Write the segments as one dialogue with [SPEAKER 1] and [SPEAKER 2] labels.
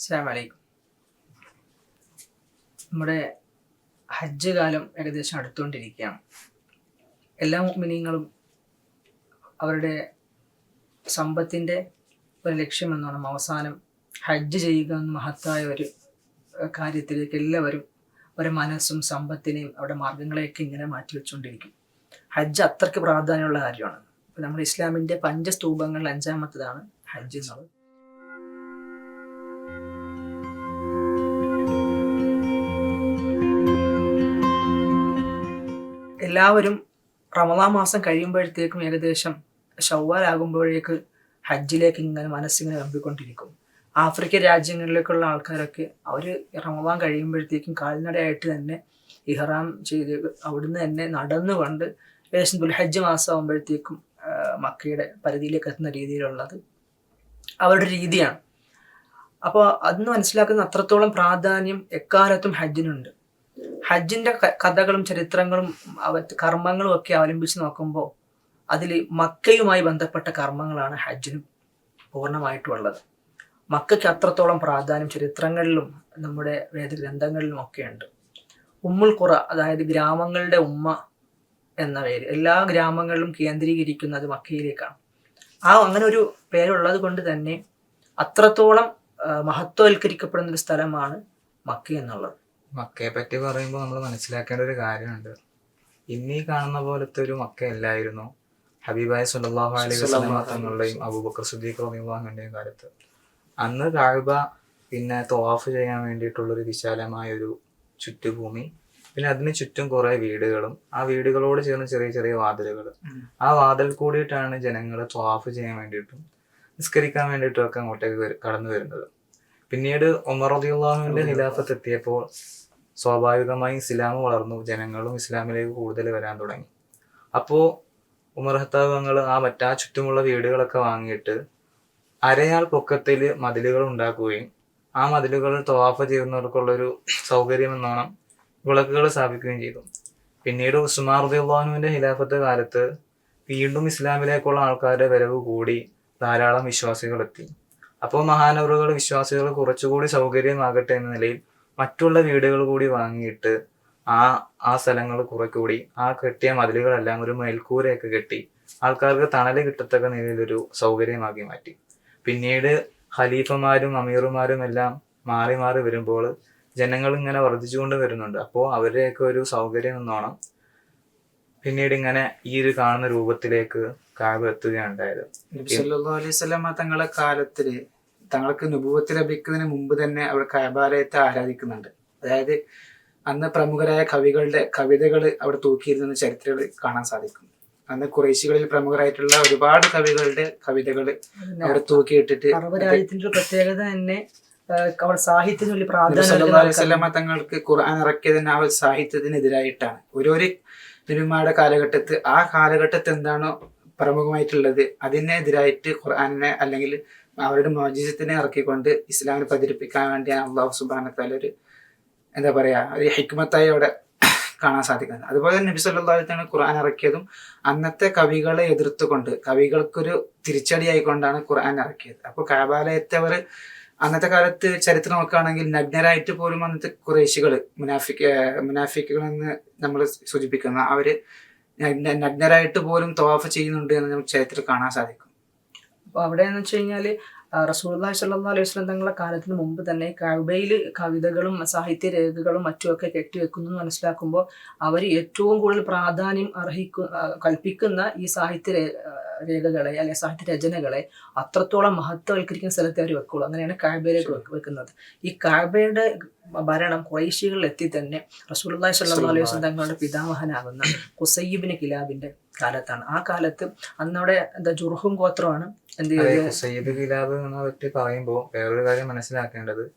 [SPEAKER 1] അസ്സാം വലൈക്കും നമ്മുടെ ഹജ്ജ് കാലം ഏകദേശം അടുത്തുകൊണ്ടിരിക്കുകയാണ്. എല്ലാ മിനിങ്ങളും അവരുടെ സമ്പത്തിന്റെ ഒരു ലക്ഷ്യം എന്നോണം അവസാനം ഹജ്ജ് ചെയ്യുക എന്ന മഹത്തായ ഒരു കാര്യത്തിലേക്ക് എല്ലാവരും അവരുടെ മനസ്സും സമ്പത്തിനെയും അവരുടെ മാർഗങ്ങളെയൊക്കെ ഇങ്ങനെ മാറ്റിവെച്ചുകൊണ്ടിരിക്കും ഹജ്ജ് അത്രയ്ക്ക് പ്രാധാന്യമുള്ള കാര്യമാണ്. ഇപ്പം നമ്മുടെ ഇസ്ലാമിന്റെ പഞ്ചസ്തൂപങ്ങളിൽ അഞ്ചാമത്തതാണ് ഹജ്ജ് എന്നുള്ളത്. എല്ലാവരും റമദാ മാസം കഴിയുമ്പോഴത്തേക്കും ഏകദേശം ഷവ്വാലാകുമ്പോഴേക്ക് ഹജ്ജിലേക്ക് ഇങ്ങനെ മനസ്സിങ്ങനെ നമ്പിക്കൊണ്ടിരിക്കും ആഫ്രിക്കൻ രാജ്യങ്ങളിലേക്കുള്ള ആൾക്കാരൊക്കെ അവർ റമദാൻ കഴിയുമ്പോഴത്തേക്കും കാൽനടയായിട്ട് തന്നെ ഇഹ്റാം ചെയ്ത് അവിടുന്ന് തന്നെ നടന്നു കൊണ്ട് ഏകദേശം ദുൽഹജ്ജ് മാസം ആകുമ്പോഴത്തേക്കും മക്കയുടെ പരിധിയിലേക്ക് എത്തുന്ന രീതിയിലുള്ളത് അവരുടെ രീതിയാണ്. അപ്പോൾ അന്ന് മനസ്സിലാക്കുന്ന അത്രത്തോളം പ്രാധാന്യം എക്കാലത്തും ഹജ്ജിനുണ്ട്. ഹജ്ജിന്റെ കഥകളും ചരിത്രങ്ങളും കർമ്മങ്ങളും ഒക്കെ അവലംബിച്ച് നോക്കുമ്പോൾ അതിൽ മക്കയുമായി ബന്ധപ്പെട്ട കർമ്മങ്ങളാണ് ഹജ്ജിനും പൂർണമായിട്ടുള്ളത്. മക്കയ്ക്ക് അത്രത്തോളം പ്രാധാന്യം ചരിത്രങ്ങളിലും നമ്മുടെ വേദഗ്രന്ഥങ്ങളിലും ഒക്കെ ഉണ്ട്. ഉമ്മുൽ ഖുറ അതായത് ഗ്രാമങ്ങളുടെ ഉമ്മ എന്ന പേര് എല്ലാ ഗ്രാമങ്ങളിലും കേന്ദ്രീകരിക്കുന്നത് മക്കയിലേക്കാണ്. ആ അങ്ങനെ ഒരു പേരുള്ളത് കൊണ്ട് തന്നെ അത്രത്തോളം മഹത്വവൽക്കരിക്കപ്പെടുന്ന ഒരു സ്ഥലമാണ് മക്ക എന്നുള്ളത്.
[SPEAKER 2] മക്കയെ പറ്റി പറയുമ്പോൾ നമ്മൾ മനസ്സിലാക്കേണ്ട ഒരു കാര്യമുണ്ട്. ഇന്നീ കാണുന്ന പോലത്തെ ഒരു മക്കയല്ലായിരുന്നു ഹബീബായ സുല്ലാഹു അലൈഹി തങ്ങളുടെയും അബൂബക്കർ സുദ്ദീഖ് റബിവാഹിന്റെയും കാലത്ത്. അന്ന് കാഴ്ബ പിന്നെ തോഫ് ചെയ്യാൻ വേണ്ടിയിട്ടുള്ളൊരു വിശാലമായ ഒരു ചുറ്റുഭൂമി പിന്നെ അതിന് ചുറ്റും കുറെ വീടുകളും ആ വീടുകളോട് ചേർന്ന് ചെറിയ ചെറിയ വാതിലുകൾ. ആ വാതിൽ കൂടിയിട്ടാണ് ജനങ്ങൾ തോഫ് ചെയ്യാൻ വേണ്ടിയിട്ടും നിസ്കരിക്കാൻ വേണ്ടിയിട്ടും ഒക്കെ അങ്ങോട്ടേക്ക് കടന്നു വരുന്നത്. പിന്നീട് ഉമർ റളിയല്ലാഹുവിന്റെ ഖിലാഫത്ത് എത്തിയപ്പോൾ സ്വാഭാവികമായി ഇസ്ലാം വളർന്നു ജനങ്ങളും ഇസ്ലാമിലേക്ക് കൂടുതൽ വരാൻ തുടങ്ങി. അപ്പോൾ ഉമർ ആ മറ്റാ ചുറ്റുമുള്ള വീടുകളൊക്കെ വാങ്ങിയിട്ട് അരയാൾ പൊക്കത്തിൽ മതിലുകൾ ഉണ്ടാക്കുകയും ആ മതിലുകൾ തവാഫ് ചെയ്യുന്നവർക്കുള്ളൊരു സൗകര്യം എന്നോണം വിളക്കുകൾ സ്ഥാപിക്കുകയും ചെയ്തു. പിന്നീട് ഉസ്മാർ റളിയല്ലാഹുവിന്റെ ഖിലാഫത്ത് കാലത്ത് വീണ്ടും ഇസ്ലാമിലേക്കുള്ള ആൾക്കാരുടെ വരവ് കൂടി ധാരാളം വിശ്വാസികൾ എത്തി. അപ്പോൾ മഹാനവറുകൾ വിശ്വാസികൾ കുറച്ചുകൂടി സൗകര്യമാകട്ടെ എന്ന നിലയിൽ മറ്റുള്ള വീടുകൾ കൂടി വാങ്ങിയിട്ട് ആ ആ സ്ഥലങ്ങൾ കുറെ കൂടി ആ കെട്ടിയ മതിലുകളെല്ലാം ഒരു മേൽക്കൂരയൊക്കെ കെട്ടി ആൾക്കാർക്ക് തണൽ കിട്ടത്തക്ക നിലയിലൊരു സൗകര്യമാക്കി മാറ്റി. പിന്നീട് ഖലീഫമാരും അമീറുമാരും എല്ലാം മാറി മാറി വരുമ്പോൾ ജനങ്ങൾ ഇങ്ങനെ വർദ്ധിച്ചുകൊണ്ട് വരുന്നുണ്ട്. അപ്പോൾ അവരുടെയൊക്കെ ഒരു സൗകര്യം എന്നോണം പിന്നീട് ഇങ്ങനെ ഈ ഒരു കാണുന്ന രൂപത്തിലേക്ക് കാവ് എത്തുകയാണ് ഉണ്ടായത്.
[SPEAKER 3] നബി സല്ലല്ലാഹു അലൈഹി വസല്ലമ തങ്ങളെ കാലത്തിൽ തങ്ങൾക്ക് നുപൂവത്ത് ലഭിക്കുന്നതിന് മുമ്പ് തന്നെ അവർ കൈബാലയത്തെ ആരാധിക്കുന്നുണ്ട്. അതായത് അന്ന് പ്രമുഖരായ കവികളുടെ കവിതകൾ അവിടെ തൂക്കിയിരുന്ന ചരിത്രങ്ങൾ കാണാൻ സാധിക്കും അന്ന് കുറേശികളിൽ പ്രമുഖരായിട്ടുള്ള ഒരുപാട് കവികളുടെ കവിതകൾ അവിടെ തൂക്കിയിട്ടിട്ട്
[SPEAKER 1] അറബ് പ്രത്യേകത തന്നെ സാഹിത്യത്തിന് വലിയ പ്രാധാന്യം
[SPEAKER 3] തങ്ങൾക്ക് ഖുർആൻ ഇറക്കിയത് തന്നെ ആ സാഹിത്യത്തിനെതിരായിട്ടാണ്. ഓരോരു നബിമാരുടെ കാലഘട്ടത്ത് ആ കാലഘട്ടത്ത് എന്താണോ പ്രമുഖമായിട്ടുള്ളത് അതിനെതിരായിട്ട് ഖുർആാനിനെ അല്ലെങ്കിൽ അവരുടെ മോജിസത്തിനെ ഇറക്കിക്കൊണ്ട് ഇസ്ലാമിനെ പ്രചരിപ്പിക്കാൻ വേണ്ടി അള്ളാഹു സുബാനത്താൽ ഒരു എന്താ പറയാ ഒരു ഹിക്മത്തായി അവിടെ കാണാൻ സാധിക്കുന്നത്. അതുപോലെ തന്നെ നബി സല്ലല്ലാഹു അലൈഹി വസല്ലം ഖുർആൻ ഇറക്കിയതും അന്നത്തെ കവികളെ എതിർത്തുകൊണ്ട് കവികൾക്കൊരു തിരിച്ചടിയായിക്കൊണ്ടാണ് ഖുർആൻ ഇറക്കിയത്. അപ്പോൾ കാബാലയത്തെ അവർ അന്നത്തെ കാലത്ത് ചരിത്രം നോക്കുകയാണെങ്കിൽ നഗ്നരായിട്ട് പോലും അന്നത്തെ കുറേശികൾ മുനാഫിക്ക മുനാഫിക്കുകൾ എന്ന് നമ്മൾ സൂചിപ്പിക്കുന്ന അവർ നഗ്നരായിട്ട് പോലും തവാഫ് ചെയ്യുന്നുണ്ട് എന്ന് നമുക്ക് ചരിത്രം കാണാൻ സാധിക്കും.
[SPEAKER 1] അപ്പൊ അവിടെ എന്ന് വെച്ച് കഴിഞ്ഞാൽ റസൂൽഹി സല്ലാ അലൈഹി വസ്ലം തങ്ങളുടെ കാലത്തിന് മുമ്പ് തന്നെ കഅബയിൽ കവിതകളും സാഹിത്യ രേഖകളും മറ്റുമൊക്കെ കെട്ടിവെക്കുന്നു മനസ്സിലാക്കുമ്പോൾ അവർ ഏറ്റവും കൂടുതൽ പ്രാധാന്യം അർഹിക്കു കൽപ്പിക്കുന്ന ഈ സാഹിത്യ രേഖകളെ അല്ലെങ്കിൽ സാഹിത്യ രചനകളെ അത്രത്തോളം മഹത്വവൽക്കരിക്കുന്ന സ്ഥലത്തെ അവർ വെക്കുള്ളൂ. അങ്ങനെയാണ് കാബയിലേക്ക് വെക്കുന്നത്. ഈ കാബയുടെ ഭരണം കുറേശ്യകളിൽ എത്തി തന്നെ റസൂലുള്ളാഹി സല്ലാ അലൈഹി വസല്ലം തങ്ങളുടെ പിതാമഹനാകുന്ന കുസയ്യിബിന് കിലാബിന്റെ കാലത്താണ്. ആ കാലത്ത് അന്നവിടെ എന്താ ജുർഹും ഗോത്രമാണ്.
[SPEAKER 2] സയ്യിദ് കിലാബ് എന്ന പറ്റി പറയുമ്പോൾ വേറൊരു കാര്യം മനസ്സിലാക്കേണ്ടത്.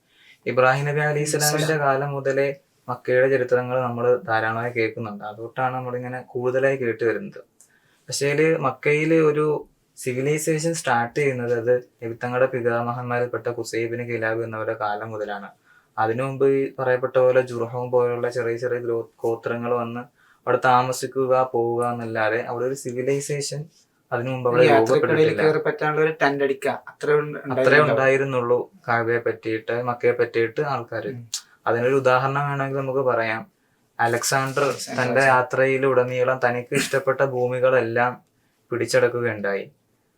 [SPEAKER 2] ഇബ്രാഹിം നബി അലി ഇസ്ലാമിന്റെ കാലം മുതലേ മക്കയുടെ ചരിത്രങ്ങൾ നമ്മൾ ധാരാളമായി കേൾക്കുന്നുണ്ട്. അതുകൊണ്ടാണ് നമ്മളിങ്ങനെ കൂടുതലായി കേട്ട് വരുന്നത്. പക്ഷേ മക്കയിൽ ഒരു സിവിലൈസേഷൻ സ്റ്റാർട്ട് ചെയ്യുന്നത് അത് നബിത്തങ്ങളുടെ പിതാമഹന്മാരിൽപ്പെട്ട കുസൈബിന് കിലാബ് എന്നവരുടെ കാലം മുതലാണ്. അതിനു മുമ്പ് ഈ പറയപ്പെട്ട പോലെ ജുർഹവും പോലുള്ള ചെറിയ ചെറിയ ഗ്രോ- ഗോത്രങ്ങൾ വന്ന് അവിടെ താമസിക്കുക പോവുക എന്നല്ലാതെ അവിടെ ഒരു സിവിലൈസേഷൻ അതിനു മുമ്പ്
[SPEAKER 3] ടെന്റ് അത്രേ
[SPEAKER 2] ഉണ്ടായിരുന്നുള്ളൂ. കാബയെ പറ്റിയിട്ട് മക്കയെ പറ്റിയിട്ട് ആൾക്കാർ അതിനൊരു ഉദാഹരണം വേണമെങ്കിൽ നമുക്ക് പറയാം. അലക്സാണ്ടർ തന്റെ യാത്രയിൽ ഉടനീളം തനിക്ക് ഇഷ്ടപ്പെട്ട ഭൂമികളെല്ലാം പിടിച്ചടക്കുകയുണ്ടായി.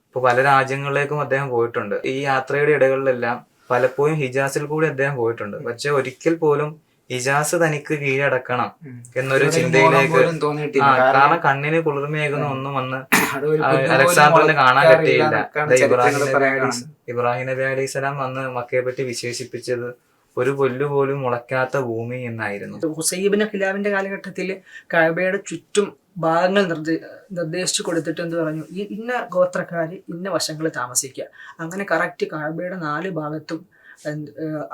[SPEAKER 2] ഇപ്പൊ പല രാജ്യങ്ങളിലേക്കും അദ്ദേഹം പോയിട്ടുണ്ട്. ഈ യാത്രയുടെ ഇടകളിലെല്ലാം പലപ്പോഴും ഹിജാസിൽ കൂടി അദ്ദേഹം പോയിട്ടുണ്ട്. പക്ഷെ ഒരിക്കൽ പോലും ഹിജാസ് തനിക്ക് കീഴടക്കണം എന്നൊരു ചിന്തയിലേക്ക് കാരണം കണ്ണിന് കുളിർമയേകുന്ന ഒന്നും വന്ന് അലക്സാണ്ടറിന് കാണാൻ പറ്റിയില്ല. ഇബ്രാഹിം ഇബ്രാഹിം നബി അലൈഹി സ്വലാം വന്ന് മക്കയെ പറ്റി വിശേഷിപ്പിച്ചത് ഒരു പുല്ല് പോലും മുളയ്ക്കാത്ത ഭൂമി എന്നായിരുന്നു.
[SPEAKER 1] ഹുസൈബിന് ഖിലാബിന്റെ കാലഘട്ടത്തിൽ കഴബയുടെ ചുറ്റും ഭാഗങ്ങൾ നിർദ്ദേ നിർദ്ദേശിച്ചു കൊടുത്തിട്ട് എന്ത് പറഞ്ഞു? ഈ ഇന്ന ഗോത്രക്കാർ ഇന്ന വശങ്ങളിൽ താമസിക്കുക. അങ്ങനെ കറക്റ്റ് കഅബയുടെ നാല് ഭാഗത്തും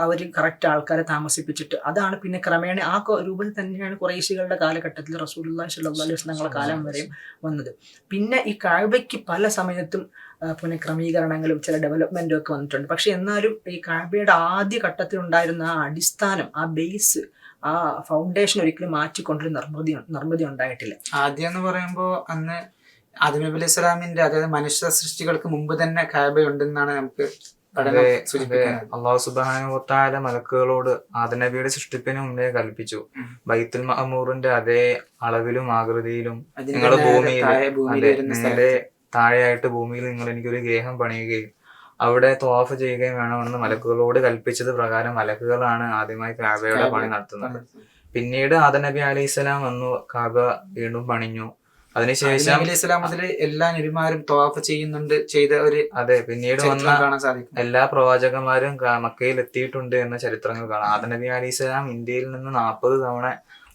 [SPEAKER 1] അവർ കറക്റ്റ് ആൾക്കാരെ താമസിപ്പിച്ചിട്ട് അതാണ് പിന്നെ ക്രമേണ ആ രൂപത്തിൽ തന്നെയാണ് കുറേശികളുടെ കാലഘട്ടത്തിൽ വസല്ലം തങ്ങളുടെ കാലം വരെയും വന്നത്. പിന്നെ ഈ കാഴ്വയ്ക്ക് പല സമയത്തും പുനഃക്രമീകരണങ്ങളും ചില ഡെവലപ്മെന്റും ഒക്കെ വന്നിട്ടുണ്ട്. പക്ഷെ എന്നാലും ഈ കാഴ്വയുടെ ആദ്യ ഘട്ടത്തിൽ ഉണ്ടായിരുന്ന ആ അടിസ്ഥാനം ആ ബേസ് ആ ഫൗണ്ടേഷൻ ഒരിക്കലും മാറ്റിക്കൊണ്ടൊരു നിർമ്മിതി നിർമ്മിതി ഉണ്ടായിട്ടില്ല.
[SPEAKER 3] ആദ്യം എന്ന് പറയുമ്പോൾ അന്ന് ആദിമബി അലൈഹി സ്വലാമിന്റെ അതായത് മനുഷ്യ സൃഷ്ടികൾക്ക് മുമ്പ് തന്നെ കാബ ഉണ്ടെന്നാണ് നമുക്ക്
[SPEAKER 2] അള്ളാഹു സുബാനുത്താല മലക്കുകളോട് ആദനബിയുടെ സൃഷ്ടിപ്പിന് മുന്നേ കൽപ്പിച്ചു. ബൈത്തുൽ മഹമൂറിന്റെ അതേ അളവിലും ആകൃതിയിലും
[SPEAKER 3] നിങ്ങൾ
[SPEAKER 2] ഭൂമിയിൽ നേരെ താഴെയായിട്ട് ഭൂമിയിൽ നിങ്ങൾ എനിക്കൊരു ഗേഹം പണിയുകയും അവിടെ തോഫ് ചെയ്യുകയും വേണമെന്ന് മലക്കുകളോട് കൽപ്പിച്ചത് പ്രകാരം മലക്കുകളാണ് ആദ്യമായി കാബയുടെ പണി നടത്തുന്നത്. പിന്നീട് ആദനബി അലൈഹി സ്വലാം വന്നു കാബ വീണ്ടും പണിഞ്ഞു. അതിനുശേഷം
[SPEAKER 3] നബി എല്ലാ നബിമാരും തവാഫ് ചെയ്യുന്നുണ്ട് ചെയ്ത ഒരു
[SPEAKER 2] അതെ പിന്നീട് വന്ന
[SPEAKER 3] കാണാൻ സാധിക്കും.
[SPEAKER 2] എല്ലാ പ്രവാചകന്മാരും മക്കയിൽ എത്തിയിട്ടുണ്ട് എന്ന ചരിത്രങ്ങൾ കാണാം. ആദനബി അലി ഇസ്ലാം ഇന്ത്യയിൽ നിന്ന് നാൽപ്പത് തവണ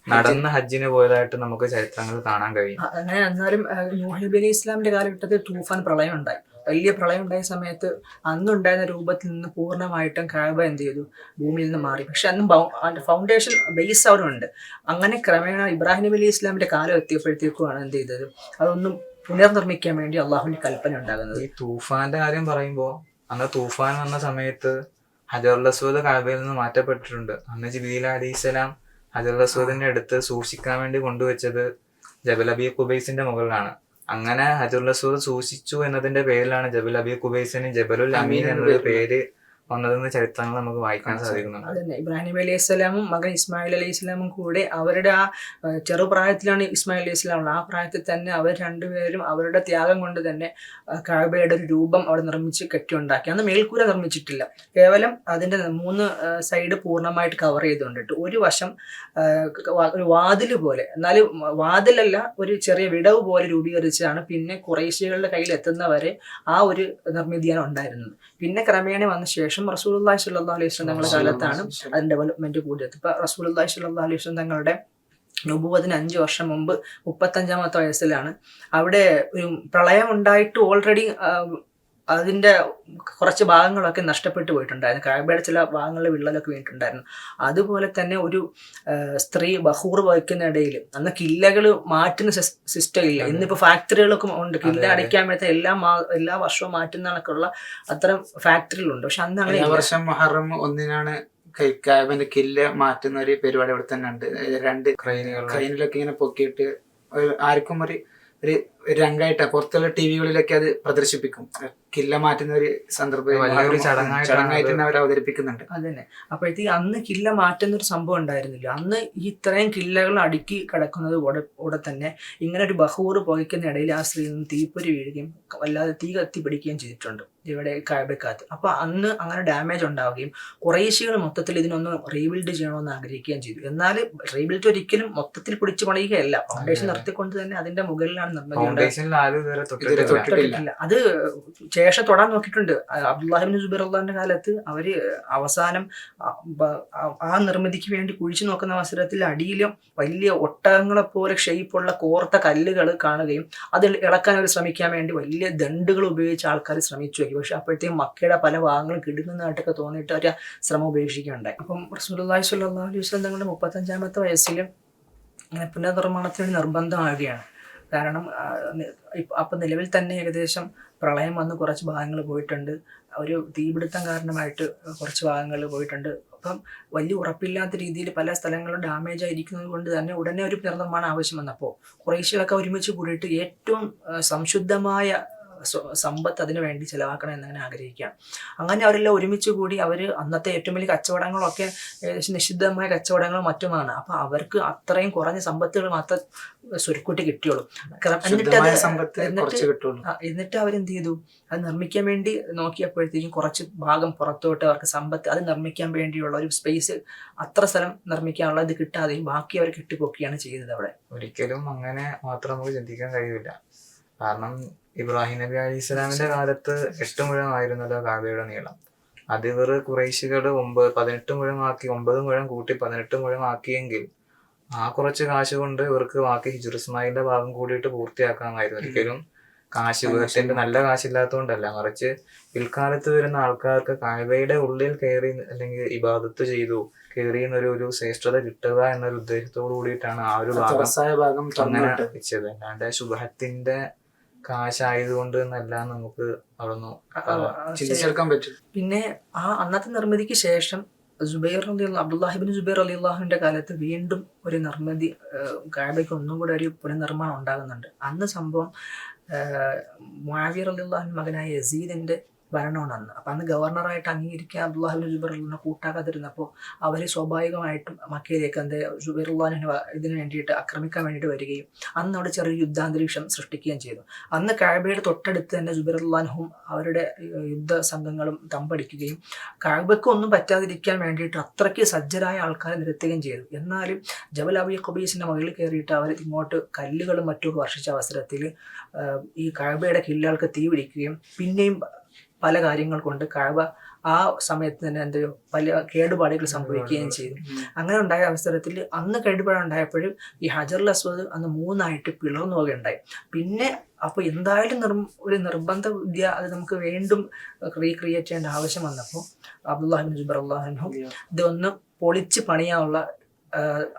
[SPEAKER 2] നടന്ന ഹജ്ജിന് പോയതായിട്ട് നമുക്ക് ചരിത്രങ്ങൾ കാണാൻ കഴിയും.
[SPEAKER 1] അങ്ങനെ എന്നാലും നൂഹ് നബി അലൈഹി ഇസ്ലാമിന്റെ കാലഘട്ടത്തിൽ തൂഫാൻ പ്രളയം ഉണ്ടായി. വലിയ പ്രളയം ഉണ്ടായ സമയത്ത് അന്നുണ്ടായിരുന്ന രൂപത്തിൽ നിന്ന് പൂർണമായിട്ടും കാബ എന്ത് ചെയ്തു? ഭൂമിയിൽ നിന്ന് മാറി. പക്ഷെ അന്ന് ഫൗണ്ടേഷൻ ബേസ് അവരുണ്ട്. അങ്ങനെ ക്രമേണ ഇബ്രാഹിം അലി ഇസ്ലാമിന്റെ കാലം എത്തിയപ്പോഴത്തേക്കുമാണ് എന്ത് ചെയ്തത്? അതൊന്നും പുനർനിർമ്മിക്കാൻ വേണ്ടി അള്ളാഹുവിന്റെ കൽപ്പന ഉണ്ടാകുന്നത്.
[SPEAKER 2] ഈ തൂഫാന്റെ കാര്യം പറയുമ്പോൾ അന്ന് തൂഫാൻ വന്ന സമയത്ത് ഹജറുലസൂദ് കാബയിൽ നിന്ന് മാറ്റപ്പെട്ടിട്ടുണ്ട്. അന്ന് ജിബീൽ അലിസ്ലാം ഇസ്ലാം അസ്വദിന്റെ അടുത്ത് സൂക്ഷിക്കാൻ വേണ്ടി കൊണ്ടുവച്ചത് ജബലബി കുബൈസിന്റെ മുകളിലാണ്. അങ്ങനെ ഹജറുൽ അസ്വദ് സൂക്ഷിച്ചു എന്നതിന്റെ പേരിലാണ് ജബൽ അബി കുബൈസിന് ജബലുൽ അമീൻ എന്നൊരു പേര് വന്നതെന്ന് ചരിത്രങ്ങൾ നമുക്ക് വായിക്കാൻ സാധിക്കുന്നുണ്ട്.
[SPEAKER 1] അതന്നെ. ഇബ്രാഹിം അലൈഹി സ്വലാമും മകൻ ഇസ്മായിൽ അലൈഹി സ്വലാമും കൂടെ അവരുടെ ആ ചെറുപ്രായത്തിലാണ് ഇസ്മായിൽ അലൈഹി സ്വലാം ഉള്ളത് ആ പ്രായത്തിൽ തന്നെ അവർ രണ്ടുപേരും അവരുടെ ത്യാഗം കൊണ്ട് തന്നെ കഴബയുടെ ഒരു രൂപം അവിടെ നിർമ്മിച്ച് കെട്ടിയുണ്ടാക്കി. അന്ന് മേൽക്കൂര നിർമ്മിച്ചിട്ടില്ല. കേവലം അതിന്റെ മൂന്ന് സൈഡ് പൂർണമായിട്ട് കവർ ചെയ്തുകൊണ്ടിട്ട്. ഒരു വശം ഒരു വാതിൽ പോലെ എന്നാലും വാതിലല്ല ഒരു ചെറിയ വിടവ് പോലെ രൂപീകരിച്ചാണ് പിന്നെ കുറേശ്യകളുടെ കയ്യിൽ എത്തുന്നവരെ ആ ഒരു നിർമ്മിതിയാണ് ഉണ്ടായിരുന്നത്. പിന്നെ ക്രമേണ വന്ന ശേഷം റസൂലുള്ളാഹി സ്വല്ലല്ലാഹു അലൈഹി വസല്ലം തങ്ങളുടെ കാലത്താണ് അതിന്റെ ഡെവലപ്മെന്റ് കൂടിയത്. ഇപ്പൊ റസൂലുള്ളാഹി സ്വല്ലല്ലാഹു അലൈഹി വസല്ലം തങ്ങളുടെ നുബുവതിന് അഞ്ച് വർഷം മുമ്പ് മുപ്പത്തഞ്ചാമത്തെ വയസ്സിലാണ്. അവിടെ ഒരു പ്രളയം ഉണ്ടായിട്ട് ഓൾറെഡി അതിന്റെ കുറച്ച് ഭാഗങ്ങളൊക്കെ നഷ്ടപ്പെട്ടു പോയിട്ടുണ്ടായിരുന്നു. കാബയുടെ ചില ഭാഗങ്ങളിൽ വിള്ളലൊക്കെ വീണിട്ടുണ്ടായിരുന്നു. അതുപോലെ തന്നെ ഒരു സ്ത്രീ ബഹൂർ വഹിക്കുന്ന ഇടയിൽ അന്ന് കില്ലകൾ മാറ്റുന്ന സിസ്റ്റം ഇല്ല ഇന്നിപ്പോൾ ഫാക്ടറികളൊക്കെ ഉണ്ട്. കില്ല അടയ്ക്കാൻ വേണ്ടി എല്ലാ എല്ലാ വർഷവും മാറ്റുന്ന കണക്കുള്ള അത്തരം ഫാക്ടറികളുണ്ട്. പക്ഷെ അന്ന് അങ്ങനെ
[SPEAKER 3] വർഷം മുഹറം ഒന്നിനാണ് കാബിന്റെ കില്ല മാറ്റുന്ന ഒരു പരിപാടി ഇവിടെ തന്നെ ഉണ്ട്. രണ്ട്
[SPEAKER 2] ക്രെയിനുകൾ
[SPEAKER 3] ക്രൈനിലൊക്കെ ഇങ്ങനെ പൊക്കിയിട്ട് ആർക്കും ഒരു ഒരു രംഗമായിട്ട് പുറത്തുള്ള ടി വികളിലൊക്കെ അത് പ്രദർശിപ്പിക്കും. കില്ല മാറ്റുന്ന ഒരു സന്ദർഭം ചടങ്ങായിട്ട് തന്നെ അവർ അവതരിപ്പിക്കുന്നുണ്ട്
[SPEAKER 1] അതന്നെ. അപ്പോഴത്തേക്ക് അന്ന് കില്ല മാറ്റുന്ന ഒരു സംഭവം ഉണ്ടായിരുന്നില്ല. അന്ന് ഈ ഇത്രയും കില്ലകൾ അടുക്കി കിടക്കുന്നത് കൂടെ തന്നെ ഇങ്ങനെ ഒരു ബഹൂർ പുകയ്ക്കുന്ന ഇടയിൽ ആ സ്ത്രീ നിന്ന് തീപ്പൊരി വീഴുകയും വല്ലാതെ തീ കത്തി പിടിക്കുകയും ചെയ്തിട്ടുണ്ട് ഇവിടെ കായബക്കകത്ത് അപ്പൊ അന്ന് അങ്ങനെ ഡാമേജ് ഉണ്ടാവുകയും കുറേശ്ശികൾ മൊത്തത്തിൽ ഇതിനൊന്ന് റീബിൽഡ് ചെയ്യണമെന്ന് ആഗ്രഹിക്കുകയും ചെയ്തു. എന്നാൽ റീബിൽഡ് ഒരിക്കലും മൊത്തത്തിൽ പിടിച്ചു പണിയുകയല്ല. ഫൗണ്ടേഷൻ നിർത്തിക്കൊണ്ട് തന്നെ അതിന്റെ മുകളിലാണ് നിർമ്മിതി
[SPEAKER 2] തൊട്ടിട്ടില്ല.
[SPEAKER 1] അത് ശേഷം തൊടാൻ നോക്കിയിട്ടുണ്ട്. അബ്ദുല്ലാഹിബിൻ സുബൈർ അള്ളാഹിന്റെ കാലത്ത് അവർ അവസാനം ആ നിർമ്മിതിക്ക് വേണ്ടി കുഴിച്ചു നോക്കുന്ന അവസരത്തിൽ അടിയിലും വലിയ ഒട്ടകങ്ങളെ പോലെ ഷെയ്പ്പുള്ള കോർത്ത കല്ലുകൾ കാണുകയും അത് ഇളക്കാൻ അവർ ശ്രമിക്കാൻ വേണ്ടി വലിയ ദണ്ടുകൾ ഉപയോഗിച്ച് ആൾക്കാർ ശ്രമിച്ചു നോക്കി. പക്ഷെ അപ്പോഴത്തേക്കും മക്കയുടെ പല ഭാഗങ്ങളും കിടുങ്ങുന്നതായിട്ടൊക്കെ തോന്നിയിട്ട് അവർ ആ ശ്രമം ഉപേക്ഷിക്കുകയുണ്ടായി. അപ്പം റസൂലി സ്വല്ലാ അലൈഹി വസ്ലം തങ്ങളുടെ മുപ്പത്തഞ്ചാമത്തെ വയസ്സിൽ അങ്ങനെ പുനർനിർമ്മാണത്തിന് നിർബന്ധമാകുകയാണ് നിർബന്ധമാവുകയാണ്. കാരണം അപ്പം നിലവിൽ തന്നെ ഏകദേശം പ്രളയം വന്ന് കുറച്ച് ഭാഗങ്ങൾ പോയിട്ടുണ്ട്. ഒരു തീപിടുത്തം കാരണമായിട്ട് കുറച്ച് ഭാഗങ്ങൾ പോയിട്ടുണ്ട്. അപ്പം വലിയ ഉറപ്പില്ലാത്ത രീതിയിൽ പല സ്ഥലങ്ങളും ഡാമേജ് ആയിരിക്കുന്നത് കൊണ്ട് തന്നെ ഉടനെ ഒരു പുനർനിർമ്മാണം ആവശ്യം വന്നപ്പോൾ കുറേശ്ശികളൊക്കെ ഒരുമിച്ച് കൂടിയിട്ട് ഏറ്റവും സംശുദ്ധമായ സമ്പത്ത് അതിനു വേണ്ടി ചെലവാക്കണം എന്നങ്ങനെ ആഗ്രഹിക്കുകയാണ് അങ്ങനെ അവരെല്ലാം ഒരുമിച്ച് കൂടി അവർ അന്നത്തെ ഏറ്റവും വലിയ കച്ചവടങ്ങളൊക്കെ ഏകദേശം നിഷിദ്ധമായ കച്ചവടങ്ങളും മറ്റുമാണ്. അപ്പൊ അവർക്ക് അത്രയും കുറഞ്ഞ സമ്പത്തുകൾ മാത്രം സ്വരുക്കൂട്ടി കിട്ടിയുള്ളൂ. എന്നിട്ട് എന്നിട്ട് എന്നിട്ട് അവരെന്ത് ചെയ്തു? അത് നിർമ്മിക്കാൻ വേണ്ടി നോക്കിയപ്പോഴത്തേക്കും കുറച്ച് ഭാഗം പുറത്തോട്ട് അവർക്ക് സമ്പത്ത് അത് നിർമ്മിക്കാൻ വേണ്ടിയുള്ള ഒരു സ്പേസ് അത്ര സ്ഥലം നിർമ്മിക്കാനുള്ള ഇത് കിട്ടാതെയും ബാക്കി അവർ കിട്ടിപ്പോക്കിയാണ് ചെയ്തത് അവിടെ.
[SPEAKER 2] ഒരിക്കലും അങ്ങനെ മാത്രം നമുക്ക് ചിന്തിക്കാൻ കഴിയില്ല കാരണം ഇബ്രാഹിം നബി അലി ഇസ്ലാമിന്റെ കാലത്ത് എട്ട് മുഴമായിരുന്നല്ലോ കാബയുടെ നീളം. അത് ഇവർ കുറേശികൾ ഒമ്പത് പതിനെട്ട് മുഴമാക്കി ഒമ്പത് മുഴം കൂട്ടി പതിനെട്ട് മുഴമാക്കിയെങ്കിൽ ആ കുറച്ച് കാശ് കൊണ്ട് ഇവർക്ക് ബാക്കി ഹിജുർ ഭാഗം കൂടിയിട്ട് പൂർത്തിയാക്കാമായിരുന്നു. ഒരിക്കലും കാശ് ഇവരുടെ നല്ല കാശില്ലാത്തതുകൊണ്ടല്ല മറിച്ച് പിൽക്കാലത്ത് വരുന്ന ആൾക്കാർക്ക് കായവയുടെ ഉള്ളിൽ കയറി അല്ലെങ്കിൽ ഇബാദത്ത് ചെയ്തു കയറി എന്നൊരു ഒരു ശ്രേഷ്ഠത കിട്ടുക എന്നൊരു ഉദ്ദേശത്തോടു കൂടിയിട്ടാണ് ആ ഒരു ഭാഗം അങ്ങനെ വെച്ചത്. അല്ലാണ്ട് ശുഭത്തിന്റെ കാശായതുകൊണ്ട് എന്നല്ല നമുക്ക്
[SPEAKER 1] അവിടുന്ന്
[SPEAKER 3] ചിന്തിച്ചെടുക്കാൻ പറ്റും
[SPEAKER 1] പിന്നെ ആ അന്നത്തെ നിർമ്മിതിക്ക് ശേഷം ജുബൈർ അലി അബ്ദുല്ലാഹിബിൻ ജുബൈർ അലി അള്ളാഹുവിന്റെ കാലത്ത് വീണ്ടും ഒരു നിർമ്മിതി കാബയ്ക്ക് ഒന്നും കൂടെ ഒരു പുനർനിർമ്മാണം ഉണ്ടാകുന്നുണ്ട്. അന്ന് സംഭവം മുആവിയർ അലി അള്ളാഹുവിന്റെ മകനായ യസീദിന്റെ ഭരണമാണ് അപ്പൊ അന്ന് ഗവർണറായിട്ട് അംഗീകരിക്കാൻ അബ്ദുല്ലാഹു ജുബൈർ അള്ളാഹിനെ കൂട്ടാക്കാതിരുന്നപ്പോൾ അവർ സ്വാഭാവികമായിട്ടും മക്കയിലേക്ക് എന്ത് ജുബൈർ അള്ളാഹിനെ ഇതിന് വേണ്ടിയിട്ട് ആക്രമിക്കാൻ വേണ്ടിയിട്ട് വരികയും അന്ന് അവിടെ ചെറിയ യുദ്ധാന്തരീക്ഷം സൃഷ്ടിക്കുകയും ചെയ്തു. അന്ന് കാബയുടെ തൊട്ടടുത്ത് തന്നെ അള്ളാഹും അവരുടെ യുദ്ധ സംഘങ്ങളും തമ്പടിക്കുകയും കാബയ്ക്ക് ഒന്നും പറ്റാതിരിക്കാൻ വേണ്ടിയിട്ട് അത്രയ്ക്ക് സജ്ജരായ ആൾക്കാരെ നിരത്തുകയും ചെയ്തു. എന്നാലും ജബൽ അബി ഖുബീസിന്റെ മുകളിൽ കയറിയിട്ട് അവർ ഇങ്ങോട്ട് കല്ലുകളും മറ്റും വർഷിച്ച അവസരത്തിൽ ഈ കാബയുടെ കില്ലുകൾക്ക് തീ പിടിക്കുകയും പിന്നെയും പല കാര്യങ്ങൾ കൊണ്ട് കഴവ ആ സമയത്ത് തന്നെ എന്തൊരു പല കേടുപാടുകൾ സംഭവിക്കുകയും ചെയ്തു. അങ്ങനെ ഉണ്ടായ അവസരത്തിൽ അന്ന് കേടുപാട് ഉണ്ടായപ്പോഴും ഈ ഹജറുൽ അസ്വദ് അന്ന് മൂന്നായിട്ട് പിളർന്നു പോകുകയുണ്ടായി പിന്നെ അപ്പോൾ എന്തായാലും നിർ ഒരു നിർബന്ധ വിദ്യ അത് നമുക്ക് വീണ്ടും റീക്രിയേറ്റ് ചെയ്യേണ്ട ആവശ്യം വന്നപ്പോൾ അബ്ദുല്ലാഹിബിൻ ജുബർ അള്ളാഹു ഇതൊന്ന് പൊളിച്ച് പണിയാനുള്ള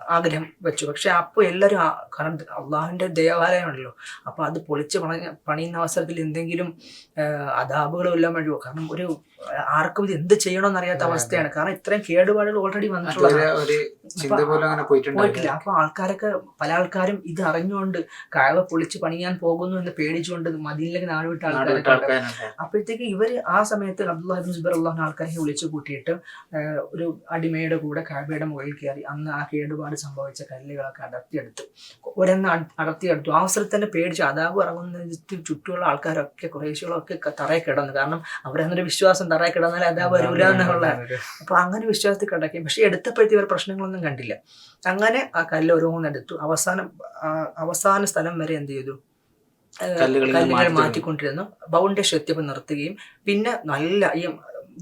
[SPEAKER 1] ആഗ്രഹം വെച്ചു. പക്ഷെ അപ്പോൾ എല്ലാവരും കാരണം അള്ളാഹുവിന്റെ ദേവാലയമാണല്ലോ അപ്പോൾ അത് പൊളിച്ച് പണി പണിയുന്ന അവസരത്തിൽ എന്തെങ്കിലും അതാപുകളും എല്ലാം വഴിയോ കാരണം ഒരു ആർക്കും ഇത് എന്ത് ചെയ്യണമെന്ന് അറിയാത്ത അവസ്ഥയാണ്. കാരണം ഇത്രയും കേടുപാടുകൾ ഓൾറെഡി
[SPEAKER 3] വന്നിട്ടുള്ള
[SPEAKER 1] പോയിട്ടില്ല. അപ്പൊ ആൾക്കാരൊക്കെ പല ആൾക്കാരും ഇത് അറിഞ്ഞുകൊണ്ട് കായവ പൊളിച്ച് പണിയാൻ പോകുന്നു എന്ന് പേടിച്ചുകൊണ്ട് മദീനിലേക്ക് നാടുവിട്ട
[SPEAKER 3] നാട് വിട്ട
[SPEAKER 1] ആൾക്കാരൊക്കെ അപ്പോഴത്തേക്ക് ഇവർ ആ സമയത്ത് അബ്ദുല്ലാഹിബിൻ സുബർ അള്ളാഹിന് ആൾക്കാരെ വിളിച്ചു കൂട്ടിയിട്ട് ഒരു അടിമയുടെ കൂടെ കായവയുടെ മുകളിൽ കയറി അന്ന് ആ കേടുപാട് സംഭവിച്ച കല്ലുകളൊക്കെ അടർത്തിയെടുത്തു. ഒരെണ്ണം അട- അടർത്തിയെടുത്തു. ആ അവസരത്തിൽ തന്നെ പേടിച്ചു. അതാവ് ഇറങ്ങുന്ന ചുറ്റുമുള്ള ആൾക്കാരൊക്കെ കുറേശ്ശികളൊക്കെ തറയെ കിടന്നു. കാരണം അവരന്നൊരു വിശ്വാസം തറയെ കിടന്നാൽ അതാ വരൂല എന്നുള്ള. അപ്പൊ അങ്ങനെ വിശ്വാസത്തിൽ കണ്ടാക്കി പക്ഷെ എടുത്തപ്പോഴത്തെ ഇവർ പ്രശ്നങ്ങളൊന്നും കണ്ടില്ല. അങ്ങനെ ആ കല്ല് ഓരോന്നെടുത്തു അവസാനം അവസാന സ്ഥലം വരെ എന്ത് ചെയ്തു?
[SPEAKER 3] കല്ലുകൾ
[SPEAKER 1] മാറ്റിക്കൊണ്ടിരുന്നു. ബൗണ്ടേഷൻ എത്തിയപ്പോൾ നിർത്തുകയും. പിന്നെ നല്ല ഈ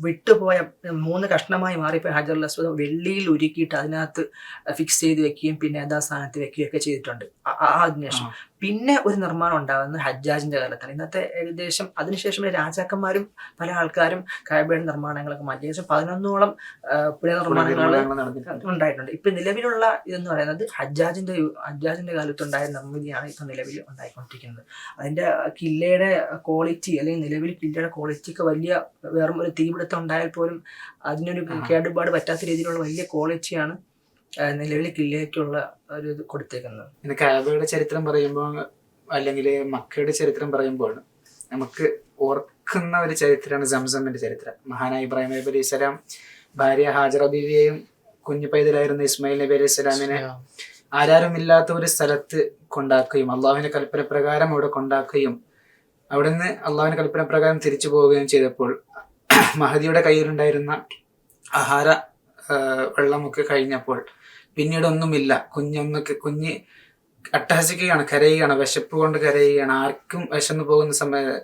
[SPEAKER 1] വിട്ടുപോയ മൂന്ന് കഷ്ണമായി മാറിയപ്പോൾ ഹജർ അസ്വദ് വെള്ളിയിൽ ഉരുക്കിയിട്ട് അതിനകത്ത് ഫിക്സ് ചെയ്ത് വെക്കുകയും പിന്നെ യഥാസ്ഥാനത്ത് വെക്കുകയൊക്കെ ചെയ്തിട്ടുണ്ട്. ആ- ആ അതിനുശേഷം പിന്നെ ഒരു നിർമ്മാണം ഉണ്ടാകുന്നത് ഹജ്ജാജിന്റെ കാലത്താണ്. ഇന്നത്തെ ഏകദേശം അതിനുശേഷം രാജാക്കന്മാരും പല ആൾക്കാരും കായബയുടെ നിർമ്മാണങ്ങളൊക്കെ മാറ്റി. ഏകദേശം പതിനൊന്നോളം പുനർനിർമ്മാണങ്ങൾ ഉണ്ടായിട്ടുണ്ട്. ഇപ്പൊ നിലവിലുള്ള ഇതെന്ന് പറയുന്നത് ഹജ്ജാജിന്റെ ഹജ്ജാജിന്റെ കാലത്തുണ്ടായ നിർമ്മിതിയാണ് ഇപ്പൊ നിലവിൽ ഉണ്ടായിക്കൊണ്ടിരിക്കുന്നത്. അതിന്റെ കില്ലയുടെ ക്വാളിറ്റി അല്ലെങ്കിൽ നിലവിൽ കില്ലയുടെ ക്വാളിറ്റി ഒക്കെ വലിയ വേറൊരു ഒരു തീപിടുത്തം ഉണ്ടായാൽ പോലും അതിനൊരു. കേടുപാട് പറ്റാത്ത രീതിയിലുള്ള വലിയ ക്വാളിറ്റിയാണ് നിലവിൽ കില്ലയ്ക്കുള്ള ഒരു ഇത് കൊടുത്തേക്കുന്നത്
[SPEAKER 3] പിന്നെ കാബയുടെ ചരിത്രം പറയുമ്പോൾ അല്ലെങ്കിൽ മക്കയുടെ ചരിത്രം പറയുമ്പോൾ നമുക്ക് ഓർക്കുന്ന ഒരു ചരിത്രമാണ് സംസമിന്റെ ചരിത്രം. മഹാനായ ഇബ്രാഹിം നബി അലൈഹി സ്വലാം ഭാര്യ ഹാജറ ബീവിയെയും കുഞ്ഞു പൈതലായിരുന്ന ഇസ്മായിൽ നബി അലൈഹി സ്വലാമിനെ ആരാരുമില്ലാത്ത ഒരു സ്ഥലത്ത് കൊണ്ടാക്കുകയും അള്ളാഹുവിന്റെ കൽപ്പന പ്രകാരം അവിടെ കൊണ്ടാക്കുകയും അവിടുന്ന് അള്ളാഹുവിന്റെ കൽപ്പന പ്രകാരം തിരിച്ചു പോവുകയും ചെയ്തപ്പോൾ മഹദിയുടെ കയ്യിലുണ്ടായിരുന്ന ആഹാര വെള്ളമൊക്കെ കഴിഞ്ഞപ്പോൾ പിന്നീടൊന്നുമില്ല. കുഞ്ഞൊന്നൊക്കെ കുഞ്ഞ് അട്ടഹസിക്കുകയാണ് കരയുകയാണ് വിശപ്പ് കൊണ്ട് കരയുകയാണ്. ആർക്കും വിശന്നു പോകുന്ന സമയ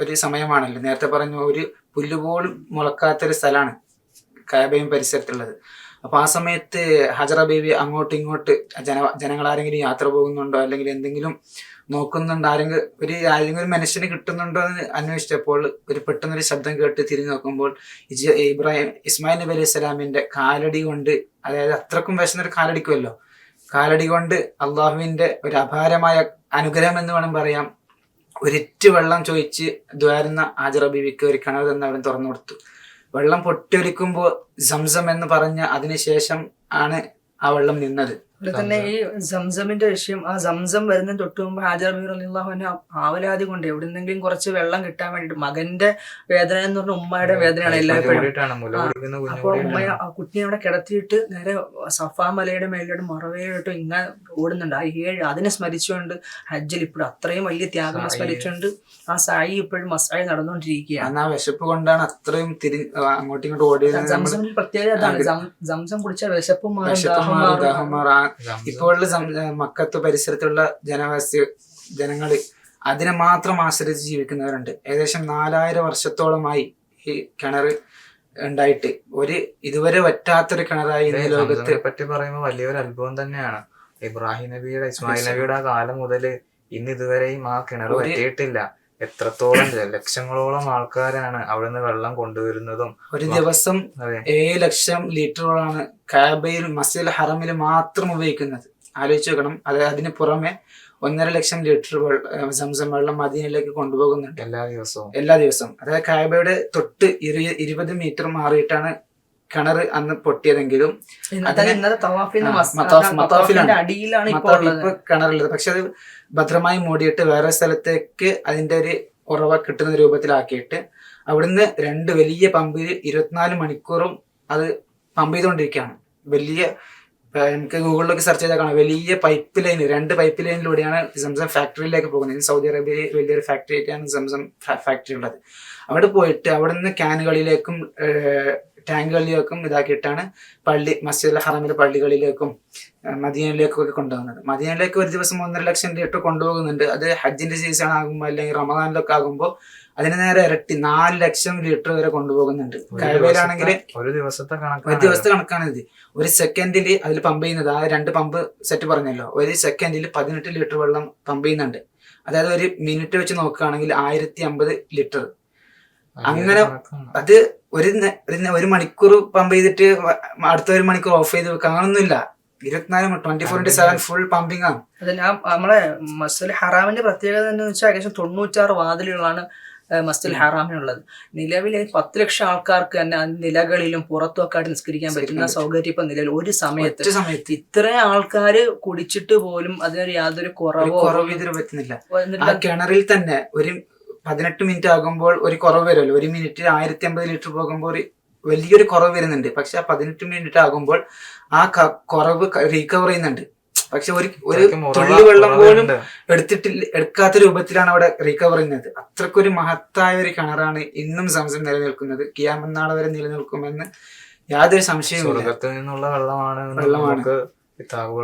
[SPEAKER 3] ഒരു സമയമാണല്ലോ. നേരത്തെ പറഞ്ഞു ഒരു പുല്ലുപോലും മുളക്കാത്തൊരു സ്ഥലമാണ് കായബയും പരിസരത്തുള്ളത്. അപ്പൊ ആ സമയത്ത് ഹജറ ബേബി അങ്ങോട്ടും ഇങ്ങോട്ട് ജന ജനങ്ങൾ ആരെങ്കിലും യാത്ര പോകുന്നുണ്ടോ? അല്ലെങ്കിൽ എന്തെങ്കിലും നോക്കുന്നുണ്ടോ. ആരെങ്കിലും ഒരു ആരെങ്കിലും ഒരു മനുഷ്യന് കിട്ടുന്നുണ്ടോ എന്ന് അന്വേഷിച്ചപ്പോൾ ഒരു പെട്ടെന്നൊരു ശബ്ദം കേട്ട് തിരിഞ്ഞു നോക്കുമ്പോൾ ഇബ്രാഹിം ഇസ്മായിൽ നബി അലൈഹി സ്വലാമിന്റെ കാലടി കൊണ്ട് അതായത് അത്രക്കും വിശന്നൊരു കാലടിക്കുമല്ലോ. കാലടി കൊണ്ട് അള്ളാഹുവിന്റെ ഒരു അപാരമായ അനുഗ്രഹം എന്ന് വേണം പറയാം. ഒരിറ്റ് വെള്ളം ചോദിച്ച് ദ്വാരുന്ന ആജറ ബീവിക്ക് ഒരു കിണർ തന്നെ അവൻ തുറന്നു കൊടുത്തു. വെള്ളം പൊട്ടിയൊലിക്കുമ്പോൾ സംസം എന്ന് പറഞ്ഞ അതിനുശേഷം ആണ് ആ വെള്ളം നിന്നത്.
[SPEAKER 1] അതുപോലെ തന്നെ ഈ സംസമിന്റെ വിഷയം ആ സംസം വരുന്ന തൊട്ട് മുമ്പ് ഹാജർ അള്ളാഹു തന്നെ ആവലാതി കൊണ്ട് എവിടെന്നെങ്കിലും കുറച്ച് വെള്ളം കിട്ടാൻ വേണ്ടിട്ട് മകന്റെ വേദന എന്ന് പറഞ്ഞ ഉമ്മയുടെ വേദനയാണ്
[SPEAKER 2] എല്ലാവരും
[SPEAKER 1] എല്ലായ്പ്പോഴും അപ്പോൾ ഉമ്മ ആ കുട്ടിയെ അവിടെ കിടത്തിയിട്ട് നേരെ സഫാ മലയുടെ മേലോട്ട് മറവയോട്ട് ഇങ്ങനെ ഓടുന്നുണ്ട്. ആ ഏഴ് അതിനെ സ്മരിച്ചുകൊണ്ട് ഹജ്ജിൽ ഇപ്പോഴും അത്രയും വലിയ ത്യാഗം. സ്മരിച്ചുകൊണ്ട് ആ സായി ഇപ്പോഴും മസായി നടന്നുകൊണ്ടിരിക്കുകയാണ്.
[SPEAKER 3] ആ വിശപ്പ് കൊണ്ടാണ് അത്രയും തിരി അങ്ങോട്ടും ഇങ്ങോട്ടും ഓടിയത്
[SPEAKER 1] പ്രത്യേകത അതാണ്. സംസം കുടിച്ച വിശപ്പ് മാറും
[SPEAKER 3] സം- മക്കത്ത് പരിസരത്തുള്ള ജനവാസി ജനങ്ങൾ അതിനെ മാത്രം ആശ്രയിച്ച് ജീവിക്കുന്നവരുണ്ട്. ഏകദേശം നാലായിരം വർഷത്തോളമായി ഈ കിണർ ഉണ്ടായിട്ട്. ഒരു ഇതുവരെ വറ്റാത്തൊരു കിണറായി ലോകത്തെ
[SPEAKER 2] ഇതേ
[SPEAKER 3] ലോകത്ത്
[SPEAKER 2] പറ്റി പറയുമ്പോൾ വലിയൊരു അത്ഭുതം തന്നെയാണ്. ഇബ്രാഹിം നബിയുടെ ഇസ്മായിൽ നബിയുടെ ആ കാലം മുതൽ ഇന്ന് ഇതുവരെയും ആ കിണർ പറ്റിയിട്ടില്ല എത്രത്തോളം ലക്ഷങ്ങളോളം ആൾക്കാരാണ് അവിടുന്ന് വെള്ളം കൊണ്ടുവരുന്നതും
[SPEAKER 3] ഒരു ദിവസം ഏഴ് ലക്ഷം ലിറ്ററോളാണ് കാബയിൽ മസിൽ ഹറമിൽ മാത്രം ഉപയോഗിക്കുന്നത്. ആലോചിച്ച് നോക്കണം. അത് അതിന് പുറമെ ഒന്നര ലക്ഷം ലിറ്റർ സംസം വെള്ളം മദീനയിലേക്ക് കൊണ്ടുപോകുന്നുണ്ട്.
[SPEAKER 2] എല്ലാ ദിവസവും.
[SPEAKER 3] എല്ലാ ദിവസവും. അതായത് കാബയുടെ തൊട്ട് ഇരു- ഇരുപത് മീറ്റർ മാറിയിട്ടാണ് കിണർ അന്ന് പൊട്ടിയതെങ്കിലും
[SPEAKER 1] അടിയിലാണ് ഇപ്പോൾ
[SPEAKER 3] കിണറുള്ളത് പക്ഷെ അത് ഭദ്രമായി മൂടിയിട്ട് വേറെ സ്ഥലത്തേക്ക് അതിന്റെ ഒരു ഉറവ കിട്ടുന്ന രൂപത്തിലാക്കിയിട്ട് അവിടുന്ന് രണ്ട് വലിയ പമ്പിൽ ഇരുപത്തിനാല് മണിക്കൂറും അത് പമ്പ് ചെയ്തുകൊണ്ടിരിക്കുകയാണ്. വലിയ എനിക്ക് നമുക്ക് ഗൂഗിളിലൊക്കെ സെർച്ച് ചെയ്താൽ കാണാം. വലിയ പൈപ്പ് ലൈൻ രണ്ട് പൈപ്പ് ലൈനിലൂടെയാണ് സംസം ഫാക്ടറിയിലേക്ക് പോകുന്നത്. സൗദി അറേബ്യയിൽ വലിയൊരു ഫാക്ടറി ആയിട്ടാണ് സംസം ഫാക്ടറി ഉള്ളത്. അവിടെ പോയിട്ട് അവിടെ നിന്ന് ക്യാനുകളിലേക്കും ടാങ്കുകളിലേക്കും ഇതാക്കിയിട്ടാണ് പള്ളി മസ്ജിദ് ഹറമിലെ പള്ളികളിലേക്കും മദീനയിലേക്കും ഒക്കെ കൊണ്ടുപോകുന്നത്. മദീനയിലേക്ക് ഒരു ദിവസം ഒന്നര ലക്ഷം ലിറ്റർ കൊണ്ടുപോകുന്നുണ്ട്. അത് ഹജ്ജിന്റെ സീസൺ ആകുമ്പോൾ അല്ലെങ്കിൽ റമദാനിലൊക്കെ ആകുമ്പോൾ അതിന് നേരെ ഇരട്ടി നാല് ലക്ഷം ലിറ്റർ വരെ കൊണ്ടുപോകുന്നുണ്ട്.
[SPEAKER 2] ദിവസത്തെ- ഒരു ദിവസത്തെ
[SPEAKER 3] ഒരു ദിവസത്തെ കണക്കാണ് ഇത്. ഒരു സെക്കൻഡിൽ അതിൽ പമ്പ് ചെയ്യുന്നത് ആ രണ്ട് പമ്പ് സെറ്റ് പറഞ്ഞല്ലോ. ഒരു സെക്കൻഡിൽ പതിനെട്ട് ലിറ്റർ വെള്ളം പമ്പ് ചെയ്യുന്നുണ്ട്. അതായത് ഒരു മിനിറ്റ് വെച്ച് നോക്കുകയാണെങ്കിൽ ആയിരത്തി അമ്പത് ലിറ്റർ. അങ്ങനെ അത് ഒരു ഒരു ഒരു മണിക്കൂർ പമ്പ് ചെയ്തിട്ട് അടുത്ത ഒരു മണിക്കൂർ ഓഫ് ചെയ്ത് വെക്കുക അങ്ങനൊന്നുമില്ല ഇരുപത്തിനാല് twenty four into seven full pumping ആണ്.
[SPEAKER 1] അതല്ല ആ നമ്മളെ മസ്ജിദ് ഹറാമിന്റെ പ്രത്യേകത എന്ന് വെച്ചാൽ ഏകദേശം തൊണ്ണൂറ്റാറ് വാതിലുകളാണ് മസ്ജിദ് ഹറാമിനുള്ളത്. നിലവിലെ പത്ത് ലക്ഷം ആൾക്കാർക്ക് തന്നെ ആ നിലകളിലും പുറത്തും ഒക്കെ ആയിട്ട് നിസ്കരിക്കാൻ പറ്റുന്ന സൗകര്യം ഇപ്പൊ നിലവിൽ ഒരു സമയത്ത്
[SPEAKER 3] സമയത്ത്.
[SPEAKER 1] ഇത്ര ആൾക്കാര് കുടിച്ചിട്ട് പോലും അതിനൊരു യാതൊരു കുറവോ
[SPEAKER 3] കുറവ് ഇതിന് പറ്റുന്നില്ല. ആ കിണറിൽ തന്നെ ഒരു പതിനെട്ട് മിനിറ്റ് ആകുമ്പോൾ ഒരു കുറവ് വരുമല്ലോ. ഒരു മിനിറ്റ് ആയിരത്തി അമ്പത് ലിറ്റർ പോകുമ്പോൾ ഒരു വലിയൊരു കുറവ് വരുന്നുണ്ട്. പക്ഷെ ആ പതിനെട്ട് മിനിറ്റ് ആകുമ്പോൾ ആ കുറവ് റീകവർ ചെയ്യുന്നുണ്ട്. പക്ഷെ ഒരു ഒരു തുള്ളി വെള്ളം പോലും. എടുത്തിട്ടില്ല എടുക്കാത്ത രൂപത്തിലാണ് അവിടെ റീകവർ ചെയ്യുന്നത്. അത്രക്കൊരു മഹത്തായ ഒരു കിണറാണ് ഇന്നും സംശയം നിലനിൽക്കുന്നത്. കിയാമന്നാളെ വരെ നിലനിൽക്കുമെന്ന് യാതൊരു
[SPEAKER 2] സംശയവും വെള്ളമാണ്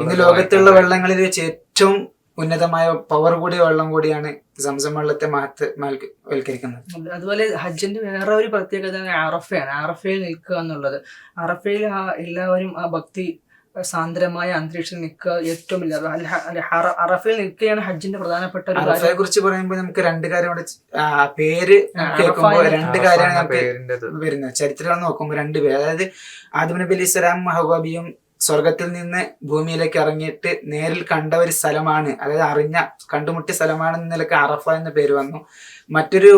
[SPEAKER 3] ഇന്ന് ലോകത്തുള്ള വെള്ളങ്ങളിൽ വെച്ച് ഏറ്റവും ഉന്നതമായ പവർ കൂടിയ വെള്ളം കൂടിയാണ് സംസം വെള്ളത്തെ മഹത്ത് വൽക്കരിക്കുന്നത്
[SPEAKER 1] അതുപോലെ ഹജ്ജിന്റെ വേറെ ഒരു പ്രത്യേകത അറഫയാണ് അറഫയിൽ നിൽക്കുക എന്നുള്ളത്. അറഫയിൽ എല്ലാവരും ആ ഭക്തി സാന്ദ്രമായ അന്തരീക്ഷം നിൽക്കുക ഏറ്റവും അറഫയിൽ നിൽക്കുകയാണ് ഹജ്ജിന്റെ പ്രധാനപ്പെട്ട ഒരു കാര്യം.
[SPEAKER 3] അറഫയെ കുറിച്ച് പറയുമ്പോൾ നമുക്ക് രണ്ട് കാര്യം കൂടെ പേര് കേൾക്കുമ്പോൾ രണ്ട് കാര്യമാണ് നമുക്ക് വരുന്നത്. ചരിത്രം നോക്കുമ്പോൾ രണ്ട് പേര്. അതായത് ആദം നബി അലൈഹി സ്വലാം ഹവാബിയും സ്വർഗത്തിൽ നിന്ന് ഭൂമിയിലേക്ക് ഇറങ്ങിയിട്ട് നേരിൽ കണ്ട ഒരു സ്ഥലമാണ് അതായത് അറിഞ്ഞ കണ്ടുമുട്ടിയ സ്ഥലമാണ് എന്ന നിലയ്ക്ക് അറഫ എന്ന പേര് വന്നു. മറ്റൊരു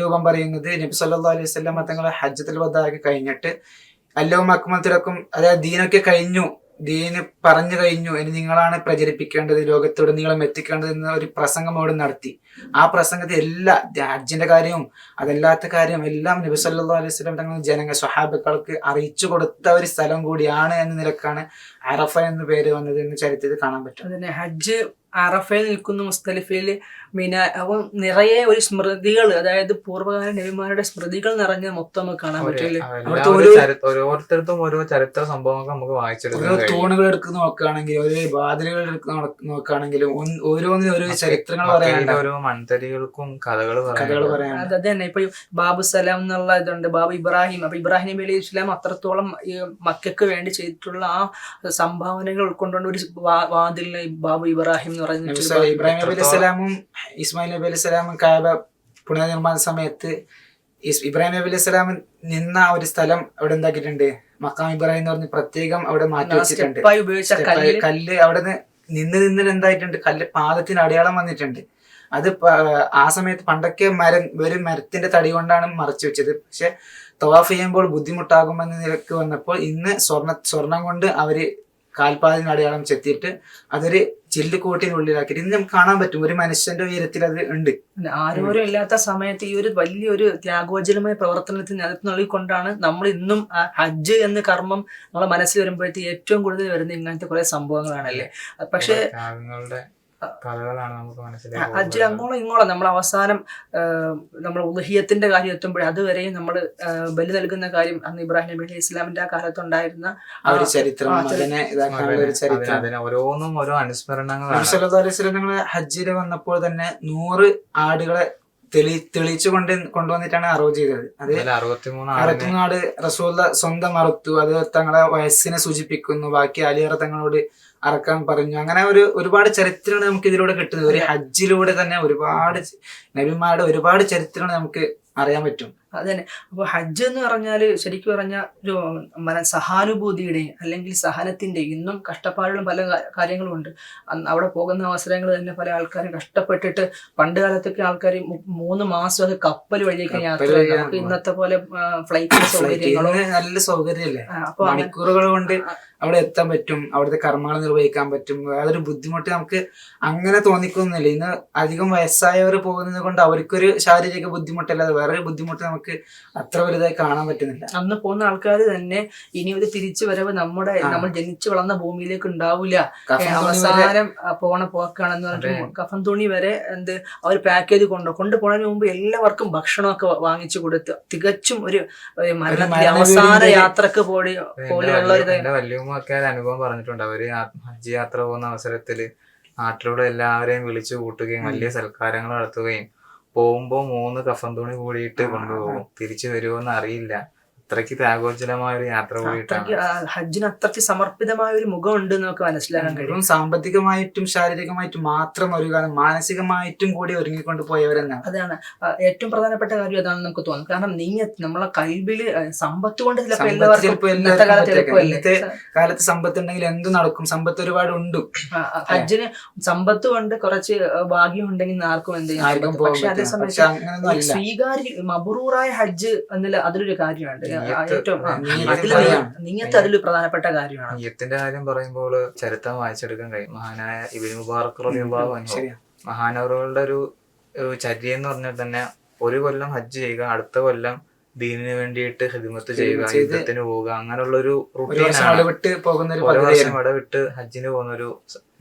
[SPEAKER 3] രൂപം പറയുന്നത് നബി സല്ലാ അലൈഹി സ്വല്ലാം തങ്ങളെ ഹജ്ജത്തിൽ വദ്ദാക്കി കഴിഞ്ഞിട്ട് അല്ലവും അക്മത്തിലൊക്കും അതായത് ദീനൊക്കെ കഴിഞ്ഞു. ദീന് പറഞ്ഞു കഴിഞ്ഞു ഇനി നിങ്ങളാണ് പ്രചരിപ്പിക്കേണ്ടത് ലോകത്തുടനീളം എത്തിക്കേണ്ടത് എന്ന ഒരു പ്രസംഗം അവിടെ നടത്തി. ആ പ്രസംഗത്തിൽ എല്ലാ ഹജ്ജിന്റെ കാര്യവും അതല്ലാത്ത കാര്യവും എല്ലാം നബി സല്ലാ അലൈഹി സ്വലം തങ്ങൾ ജനങ്ങൾ സ്വഹാബികൾക്ക് അറിയിച്ചു കൊടുത്ത ഒരു സ്ഥലം കൂടിയാണ് എന്ന നിലക്കാണ് അറഫ എന്ന പേര് വന്നത് എന്ന് ചരിത്രത്തിൽ കാണാൻ പറ്റും.
[SPEAKER 1] ഹജ്ജ് അറഫയിൽ നിൽക്കുന്ന മുസ്തലിഫയിൽ മിന. അപ്പം നിറയെ ഒരു സ്മൃതികൾ അതായത് പൂർവകാല നബിമാരുടെ സ്മൃതികൾ നിറഞ്ഞ മൊത്തം നമുക്ക് കാണാൻ പറ്റില്ല?
[SPEAKER 2] ഓരോരുത്തർക്കും ഓരോ ചരിത്ര സംഭവങ്ങൾ നമുക്ക് വായിച്ചെടുക്കാം
[SPEAKER 3] തൂണുകൾ എടുത്ത് നോക്കുകയാണെങ്കിൽ ഓരോ വാതിലുകൾ എടുക്കുന്ന നോക്ക- നോക്കുകയാണെങ്കിലും ഓരോന്നിനും ഓരോ ചരിത്രങ്ങൾ പറയാനുണ്ട്.
[SPEAKER 2] ഓരോ മൺതരികൾക്കും കഥകൾ
[SPEAKER 3] കഥകൾ
[SPEAKER 2] പറയാനുണ്ട്.
[SPEAKER 3] പറയാനുണ്ട്
[SPEAKER 1] അത് തന്നെ. ഇപ്പൊ ബാബു സലാം എന്നുള്ള ഇതുണ്ട്. ബാബു ഇബ്രാഹിം. അപ്പൊ ഇബ്രാഹിം നബി അലൈഹി ഇസ്ലാം അത്രത്തോളം ഈ മക്കൾക്ക് വേണ്ടി ചെയ്തിട്ടുള്ള ആ സംഭാവനകൾ ഉൾക്കൊണ്ടുകൊണ്ട് ഒരു വാതിലിന് ബാബു ഇബ്രാഹിം എന്ന്
[SPEAKER 3] നബി ഇബ്രാഹിം നബി അലൈഹി സ്വലാമും ഇസ്മായിൽ നബി അലൈഹി സ്വലാമും കാബ പുനർനിർമ്മാണ സമയത്ത് ഇബ്രാഹിം നബി അലൈഹി സ്വലാം നിന്ന ആ ഒരു സ്ഥലം അവിടെ എന്താക്കിയിട്ടുണ്ട്? മക്കാം ഇബ്രാഹിം എന്ന് പറഞ്ഞ് പ്രത്യേകം അവിടെ മാറ്റി വെച്ചിട്ടുണ്ട്.
[SPEAKER 1] കല്ല്.
[SPEAKER 3] അവിടെ നിന്ന് നിന്ന് എന്തായിട്ടുണ്ട്? കല്ല് പാദത്തിന് അടയാളം വന്നിട്ടുണ്ട്. അത് ആ സമയത്ത് പണ്ടൊക്കെ മരം ഒരു മരത്തിന്റെ തടി കൊണ്ടാണ് മറച്ചു വെച്ചത്. പക്ഷെ തവാഫ് ചെയ്യുമ്പോൾ ബുദ്ധിമുട്ടാകുമെന്ന നിലയ്ക്ക് വന്നപ്പോൾ ഇന്ന് സ്വർണ സ്വർണം കൊണ്ട് അവർ കാൽപാദിന് അടയാളം ചെത്തിയിട്ട് അതൊരു ചില്ലുകൂട്ടിനുള്ളിലാക്കിയിട്ട് ഇന്ന് നമുക്ക് കാണാൻ പറ്റും. ഒരു മനുഷ്യന്റെ ഉയരത്തിൽ അത് ഉണ്ട്.
[SPEAKER 1] ആരോരും ഇല്ലാത്ത സമയത്ത് ഈ ഒരു വലിയൊരു ത്യാഗോജ്വലമായ പ്രവർത്തനത്തിന് നേതൃത്വം നൽകിക്കൊണ്ടാണ് നമ്മൾ ഇന്നും ഹജ്ജ് എന്ന കർമ്മം നമ്മളെ മനസ്സിൽ വരുമ്പോഴത്തേക്ക് ഏറ്റവും കൂടുതൽ വരുന്ന ഇങ്ങനത്തെ കുറെ സംഭവങ്ങളാണല്ലേ? പക്ഷേ
[SPEAKER 2] ത്യാഗങ്ങളുടെ കഥകളാണ് നമുക്ക് മനസ്സിലാക്കി
[SPEAKER 1] ഹജ്ജിൽ അങ്ങോളം ഇങ്ങോളം. നമ്മൾ അവസാനം നമ്മൾ ഉദഹിയത്തിന്റെ കാര്യം എത്തുമ്പോഴേ അതുവരെയും നമ്മൾ ബലി നൽകുന്ന കാര്യം അന്ന് ഇബ്രാഹിം നബി അലി ഇസ്ലാമിന്റെ ആ കാലത്തുണ്ടായിരുന്ന
[SPEAKER 3] ഒരു ചരിത്രം അതിനെ ഒരു ചരിത്രം.
[SPEAKER 2] ഓരോന്നും ഓരോ
[SPEAKER 3] അനുസ്മരണങ്ങൾ ഹജ്ജിൽ വന്നപ്പോൾ തന്നെ നൂറ് ആടുകളെ തെളി തെളിയിച്ചു കൊണ്ട് കൊണ്ടുവന്നിട്ടാണ് അറവ് ചെയ്തത്. അത്
[SPEAKER 2] അതിൽ അറുപത്തിമൂന്ന് ആട്
[SPEAKER 3] റസൂല്ല റസൂല സ്വന്തം അറുത്തു അത് തങ്ങളെ വയസ്സിനെ സൂചിപ്പിക്കുന്നു. ബാക്കി അലിയറ തങ്ങളോട് അറക്കാൻ പറഞ്ഞു. അങ്ങനെ ഒരു ഒരുപാട് ചരിത്രമാണ് നമുക്ക് ഇതിലൂടെ കിട്ടുന്നത് ഒരു ഹജ്ജിലൂടെ തന്നെ ഒരുപാട് നബിമാരുടെ ഒരുപാട് ചരിത്രങ്ങൾ നമുക്ക് അറിയാൻ പറ്റും.
[SPEAKER 1] അതന്നെ. അപ്പൊ ഹജ്ജ് എന്ന് പറഞ്ഞാൽ ശരിക്കും പറഞ്ഞാൽ ഒരു മന സഹാനുഭൂതിയുടെയും അല്ലെങ്കിൽ സഹനത്തിന്റെ ഇന്നും കഷ്ടപ്പാടുകളും പല കാര്യങ്ങളും ഉണ്ട് അവിടെ പോകുന്ന അവസരങ്ങൾ തന്നെ പല ആൾക്കാരും കഷ്ടപ്പെട്ടിട്ട് പണ്ട് കാലത്തൊക്കെ ആൾക്കാർ മൂന്ന് മാസമൊക്കെ കപ്പൽ വഴിയൊക്കെ യാത്ര നമുക്ക് ഇന്നത്തെ പോലെ ഫ്ലൈറ്റ് സൗകര്യങ്ങളോ?
[SPEAKER 3] നല്ല സൗകര്യമല്ലേ?
[SPEAKER 1] അപ്പൊ
[SPEAKER 3] മണിക്കൂറുകൾ കൊണ്ട് അവിടെ എത്താൻ പറ്റും അവിടുത്തെ കർമ്മങ്ങൾ നിർവഹിക്കാൻ പറ്റും. അതൊരു ബുദ്ധിമുട്ട് നമുക്ക് അങ്ങനെ തോന്നിക്കൊന്നുമില്ല. ഇന്ന് അധികം വയസ്സായവർ പോകുന്നത് കൊണ്ട് അവർക്കൊരു ശാരീരിക ബുദ്ധിമുട്ടല്ലാതെ വേറൊരു ബുദ്ധിമുട്ട് നമുക്ക് അത്ര വലുതായി കാണാൻ പറ്റുന്നില്ല.
[SPEAKER 1] അന്ന് പോകുന്ന ആൾക്കാർ തന്നെ ഇനി ഒരു തിരിച്ചു വരവ് നമ്മുടെ നമ്മൾ ജനിച്ചു വളർന്ന ഭൂമിയിലേക്ക് ഉണ്ടാവില്ല അവസാനം പോണ പോക്കാണെന്ന് പറഞ്ഞിട്ട് കഫൻ തുണി വരെ എന്ത് അവർ പാക്ക് ചെയ്ത് കൊണ്ടു കൊണ്ടുപോകുന്നതിന് മുമ്പ് എല്ലാവർക്കും ഭക്ഷണമൊക്കെ വാങ്ങിച്ചു കൊടുത്ത് തികച്ചും ഒരു ഒരു മരണത്തിലെ
[SPEAKER 3] മരണ
[SPEAKER 1] അവസാന യാത്രയ്ക്ക് പോടി പോലെയുള്ള ഒരു
[SPEAKER 2] വല്യമ്മൊക്കെ അനുഭവം പറഞ്ഞിട്ടുണ്ട്. അവർ ഹജ്ജ് യാത്ര പോകുന്ന അവസരത്തിൽ നാട്ടിലൂടെ എല്ലാവരെയും വിളിച്ചു കൂട്ടുകയും വലിയ സൽക്കാരങ്ങൾ നടത്തുകയും പോകുമ്പോ മൂന്ന് കഫൻ തുണി കൂടിയിട്ട് കൊണ്ടുപോകും. തിരിച്ചു വരുമോ എന്ന് അറിയില്ല. അത്രയ്ക്ക് ത്യാഗോജ്ജലമായ ഒരു യാത്ര
[SPEAKER 1] പോയിട്ടാണ് ഹജ്ജിന് അത്രയ്ക്ക് സമർപ്പിതമായ ഒരു മുഖം ഉണ്ട് നമുക്ക് മനസ്സിലാക്കാൻ കഴിയും.
[SPEAKER 3] സാമ്പത്തികമായിട്ടും ശാരീരികമായിട്ടും മാത്രം ഒരു കാലം മാനസികമായിട്ടും കൂടി ഒരുങ്ങിക്കൊണ്ട് പോയവരെന്നാണ്.
[SPEAKER 1] അതാണ്. ഏറ്റവും പ്രധാനപ്പെട്ട കാര്യം അതാണെന്ന് നമുക്ക് തോന്നുന്നു കാരണം നീ നമ്മളെ കൈബിൽ സമ്പത്ത് കൊണ്ട് ചിലപ്പോൾ ഇന്നത്തെ കാലത്ത്
[SPEAKER 3] സമ്പത്ത് ഉണ്ടെങ്കിൽ എന്ത് നടക്കും? സമ്പത്ത് ഒരുപാട് ഉണ്ട്.
[SPEAKER 1] ഹജ്ജിന് സമ്പത്ത് കൊണ്ട് കുറച്ച് ഭാഗ്യം ഉണ്ടെങ്കിൽ ആർക്കും എന്ത്
[SPEAKER 3] പോകാൻ
[SPEAKER 1] പക്ഷെ
[SPEAKER 3] അതേസമയത്ത്
[SPEAKER 1] സ്വീകാര്യ മബറൂറായ ഹജ്ജ് എന്നുള്ള അതിലൊരു കാര്യമുണ്ട്. നീയത്ത് അതിൽ പ്രധാനപ്പെട്ട കാര്യമാണ്.
[SPEAKER 2] നീയത്തിന്റെ കാര്യം പറയുമ്പോൾ ചരിത്രം വായിച്ചെടുക്കാൻ കഴിയും. മഹാനായ ഇബിന് മുബാറക് മഹാനവറുകളുടെ ഒരു ചര്യ എന്ന് പറഞ്ഞാൽ തന്നെ ഒരു കൊല്ലം ഹജ്ജ് ചെയ്യുക അടുത്ത കൊല്ലം ദീനിന് വേണ്ടിയിട്ട് ഹിദ്മത്ത് ചെയ്യുക യുദ്ധത്തിന് പോവുക അങ്ങനെയുള്ള ഒരു
[SPEAKER 3] റൂട്ടീൻ വർഷം ഇടവിട്ട്
[SPEAKER 2] ഹജ്ജിന് പോകുന്ന ഒരു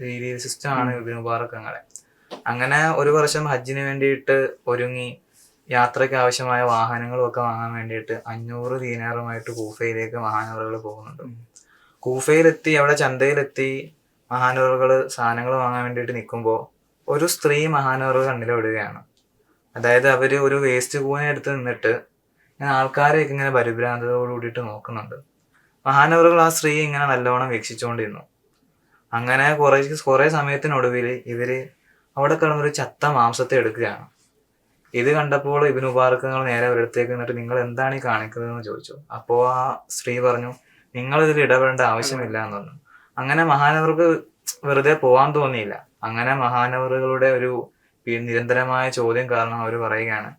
[SPEAKER 2] രീതി സിസ്റ്റമാണ് ഇബിന് മുബാറക് അങ്ങനെ. അങ്ങനെ ഒരു വർഷം ഹജ്ജിന് വേണ്ടിയിട്ട് ഒരുങ്ങി യാത്രയ്ക്ക് ആവശ്യമായ വാഹനങ്ങളും ഒക്കെ വാങ്ങാൻ വേണ്ടിയിട്ട് അഞ്ഞൂറ് ദീനാറുമായിട്ട് കൂഫയിലേക്ക് മഹാനവറുകൾ പോകുന്നുണ്ട്. കൂഫയിലെത്തി അവിടെ ചന്തയിലെത്തി മഹാനവറുകൾ സാധനങ്ങൾ വാങ്ങാൻ വേണ്ടിയിട്ട് നിൽക്കുമ്പോൾ ഒരു സ്ത്രീ മഹാനവറുകൾ കണ്ണിൽ വിടുകയാണ് അതായത് അവർ ഒരു വേസ്റ്റ് കൂനെ എടുത്ത് നിന്നിട്ട് ഇങ്ങനെ ആൾക്കാരെയൊക്കെ ഇങ്ങനെ പരിഭ്രാന്തതയോട് കൂടിയിട്ട് നോക്കുന്നുണ്ട്. മഹാനവറുകൾ ആ സ്ത്രീ ഇങ്ങനെ നല്ലവണ്ണം വീക്ഷിച്ചുകൊണ്ടിരുന്നു. അങ്ങനെ കുറേ കുറേ സമയത്തിനൊടുവിൽ ഇവർ അവിടെ കിടന്നൊരു ചത്ത മാംസത്തെ എടുക്കുകയാണ്. ഇത് കണ്ടപ്പോൾ ഇബിന് ഉപാർക്കങ്ങൾ നേരെ ഒരിടത്തേക്ക് നിന്നിട്ട് നിങ്ങൾ എന്താണ് ഈ കാണിക്കുന്നതെന്ന് ചോദിച്ചു. അപ്പോൾ ആ സ്ത്രീ പറഞ്ഞു നിങ്ങൾ ഇതിൽ ഇടപെടേണ്ട ആവശ്യമില്ല എന്ന് പറഞ്ഞു അങ്ങനെ മഹാനവർക്ക് വെറുതെ പോവാൻ തോന്നിയില്ല. അങ്ങനെ മഹാനവറുകളുടെ ഒരു നിരന്തരമായ ചോദ്യം കാരണം അവർ പറയുകയാണ്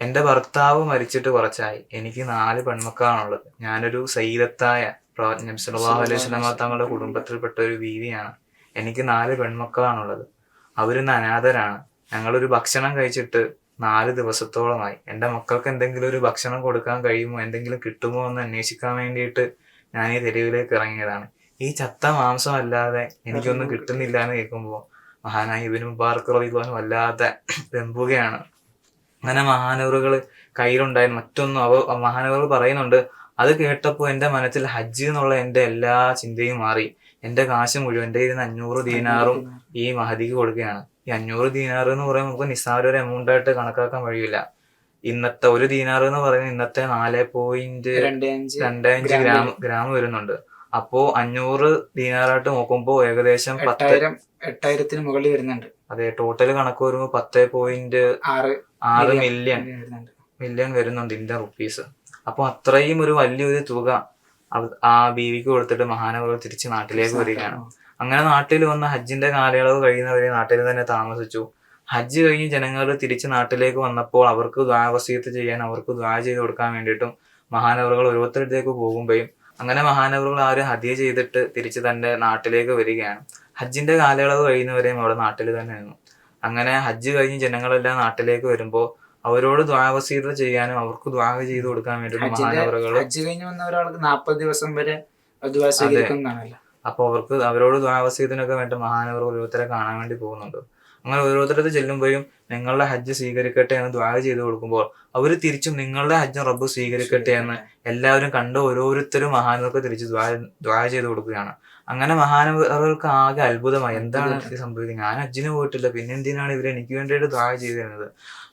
[SPEAKER 2] എന്റെ ഭർത്താവ് മരിച്ചിട്ട് കുറച്ചായി. എനിക്ക് നാല് പെൺമക്കളാണുള്ളത്. ഞാനൊരു സൈലത്തായ നബി സല്ലല്ലാഹു അലൈഹി വസല്ലമ തങ്ങളുടെ കുടുംബത്തിൽപ്പെട്ട ഒരു വീവിയാണ് എനിക്ക് നാല് പെൺമക്കളാണുള്ളത്. അവരിന്ന് അനാഥരാണ്. ഞങ്ങളൊരു ഭക്ഷണം കഴിച്ചിട്ട് നാല് ദിവസത്തോളമായി. എന്റെ മക്കൾക്ക് എന്തെങ്കിലും ഒരു ഭക്ഷണം കൊടുക്കാൻ കഴിയുമോ എന്തെങ്കിലും കിട്ടുമോ എന്ന് അന്വേഷിക്കാൻ വേണ്ടിയിട്ട് ഞാൻ ഈ തെരുവിലേക്ക് ഇറങ്ങിയതാണ്. ഈ ചത്ത മാംസം അല്ലാതെ എനിക്കൊന്നും കിട്ടുന്നില്ല എന്ന് കേൾക്കുമ്പോൾ മഹാനായ ഇബിന് മുബാർക്ക് റളിയല്ലാഹു അൻഹു വല്ലാതെ വെമ്പുകയാണ്. അങ്ങനെ മഹാനവറുകൾ കയ്യിലുണ്ടായി മറ്റൊന്നും അവ മഹാനവറുകൾ പറയുന്നുണ്ട് അത് കേട്ടപ്പോൾ എന്റെ മനസ്സിൽ ഹജ്ജ് എന്നുള്ള എന്റെ എല്ലാ ചിന്തയും മാറി. എന്റെ കാശ് മുഴുവൻ എന്റെ ഇരുന്ന് അഞ്ഞൂറ് ദീനാറും ഈ മഹദിക്ക് കൊടുക്കുകയാണ്. ഈ അഞ്ഞൂറ് ദീനാർ എന്ന് പറയുമ്പോൾ നമുക്ക് നിസ്സാര ഒരു എമൗണ്ട് ആയിട്ട് കണക്കാക്കാൻ കഴിയില്ല. ഇന്നത്തെ ഒരു ദീനാർ എന്ന് പറയുന്നത് ഇന്നത്തെ നാല് പോയിന്റ്
[SPEAKER 3] രണ്ട് അഞ്ച് ഗ്രാം
[SPEAKER 2] ഗ്രാം വരുന്നുണ്ട്. അപ്പോ അഞ്ഞൂറ് ദീനാറായിട്ട് നോക്കുമ്പോൾ ഏകദേശം പത്തായിരം
[SPEAKER 3] എട്ടായിരം എട്ടായിരത്തിന് മുകളിൽ വരുന്നുണ്ട്.
[SPEAKER 2] അതെ ടോട്ടൽ കണക്ക് വരുമ്പോൾ പത്ത് പോയിന്റ്
[SPEAKER 3] ആറ്
[SPEAKER 2] ആറ്. മില്യൺ മില്യൺ വരുന്നുണ്ട്. ഇന്ത്യൻ റുപ്പീസ് അപ്പോൾ അത്രയും ഒരു വലിയൊരു തുക ആ ബീവിക്ക് കൊടുത്തിട്ട് മഹാനവർ തിരിച്ച് നാട്ടിലേക്ക് വരികയാണ്. അങ്ങനെ നാട്ടിൽ വന്ന ഹജ്ജിന്റെ കാലയളവ് കഴിയുന്നവരെ നാട്ടിൽ തന്നെ താമസിച്ചു. ഹജ്ജ് കഴിഞ്ഞ് ജനങ്ങൾ തിരിച്ച് നാട്ടിലേക്ക് വന്നപ്പോൾ അവർക്ക് ദ്വാവസീത്ത് ചെയ്യാൻ അവർക്ക് ദ്വാ ചെയ്ത് കൊടുക്കാൻ വേണ്ടിയിട്ടും മഹാനവറുകൾ ഓരോരുത്തരത്തേക്ക് പോകുമ്പോഴും അങ്ങനെ മഹാനവറുകൾ ആരും ഹദിയ ചെയ്തിട്ട് തിരിച്ച് തന്റെ നാട്ടിലേക്ക് വരികയാണ്. ഹജ്ജിന്റെ കാലയളവ് കഴിയുന്നവരെയും അവിടെ നാട്ടിൽ തന്നെ നിന്നു. അങ്ങനെ ഹജ്ജ് കഴിഞ്ഞ് ജനങ്ങളെല്ലാം നാട്ടിലേക്ക് വരുമ്പോൾ അവരോട് ദ്വാവസീത ചെയ്യാനും അവർക്ക് ദ്വാ ചെയ്ത് കൊടുക്കാൻ വേണ്ടിയിട്ടും മഹാനവറുകൾ
[SPEAKER 3] ഹജ്ജ് കഴിഞ്ഞ് വന്ന ഒരാൾക്ക് നാൽപ്പത് ദിവസം വരെ സ്വീകരിക്കുന്നതാണല്ലോ
[SPEAKER 2] അപ്പൊ അവർക്ക് അവരോട് ദുരാവസ്യത്തിനൊക്കെ വേണ്ടി മഹാനവർ ഓരോരുത്തരെ കാണാൻ വേണ്ടി പോകുന്നുണ്ട്. അങ്ങനെ ഓരോരുത്തരത്ത് ചെല്ലുമ്പോഴും നിങ്ങളുടെ ഹജ്ജ് സ്വീകരിക്കട്ടെ എന്ന് ദ്വാര ചെയ്ത് കൊടുക്കുമ്പോൾ അവർ തിരിച്ചും നിങ്ങളുടെ ഹജ്ജ് റബ്ബ് സ്വീകരിക്കട്ടെ എന്ന് എല്ലാവരും കണ്ട് ഓരോരുത്തരും മഹാനവർക്ക് തിരിച്ച് ദ്വാര ദ്വാര ചെയ്ത് കൊടുക്കുകയാണ്. അങ്ങനെ മഹാനവർക്ക് ആകെ അത്ഭുതമായി. എന്താണ് സംഭവിക്കുന്നത് ഞാൻ ഹജ്ജിന് പോയിട്ടില്ല. പിന്നെ എന്തിനാണ് ഇവർ എനിക്ക് വേണ്ടിയിട്ട് ദ്വാര ചെയ്തിരുന്നത്?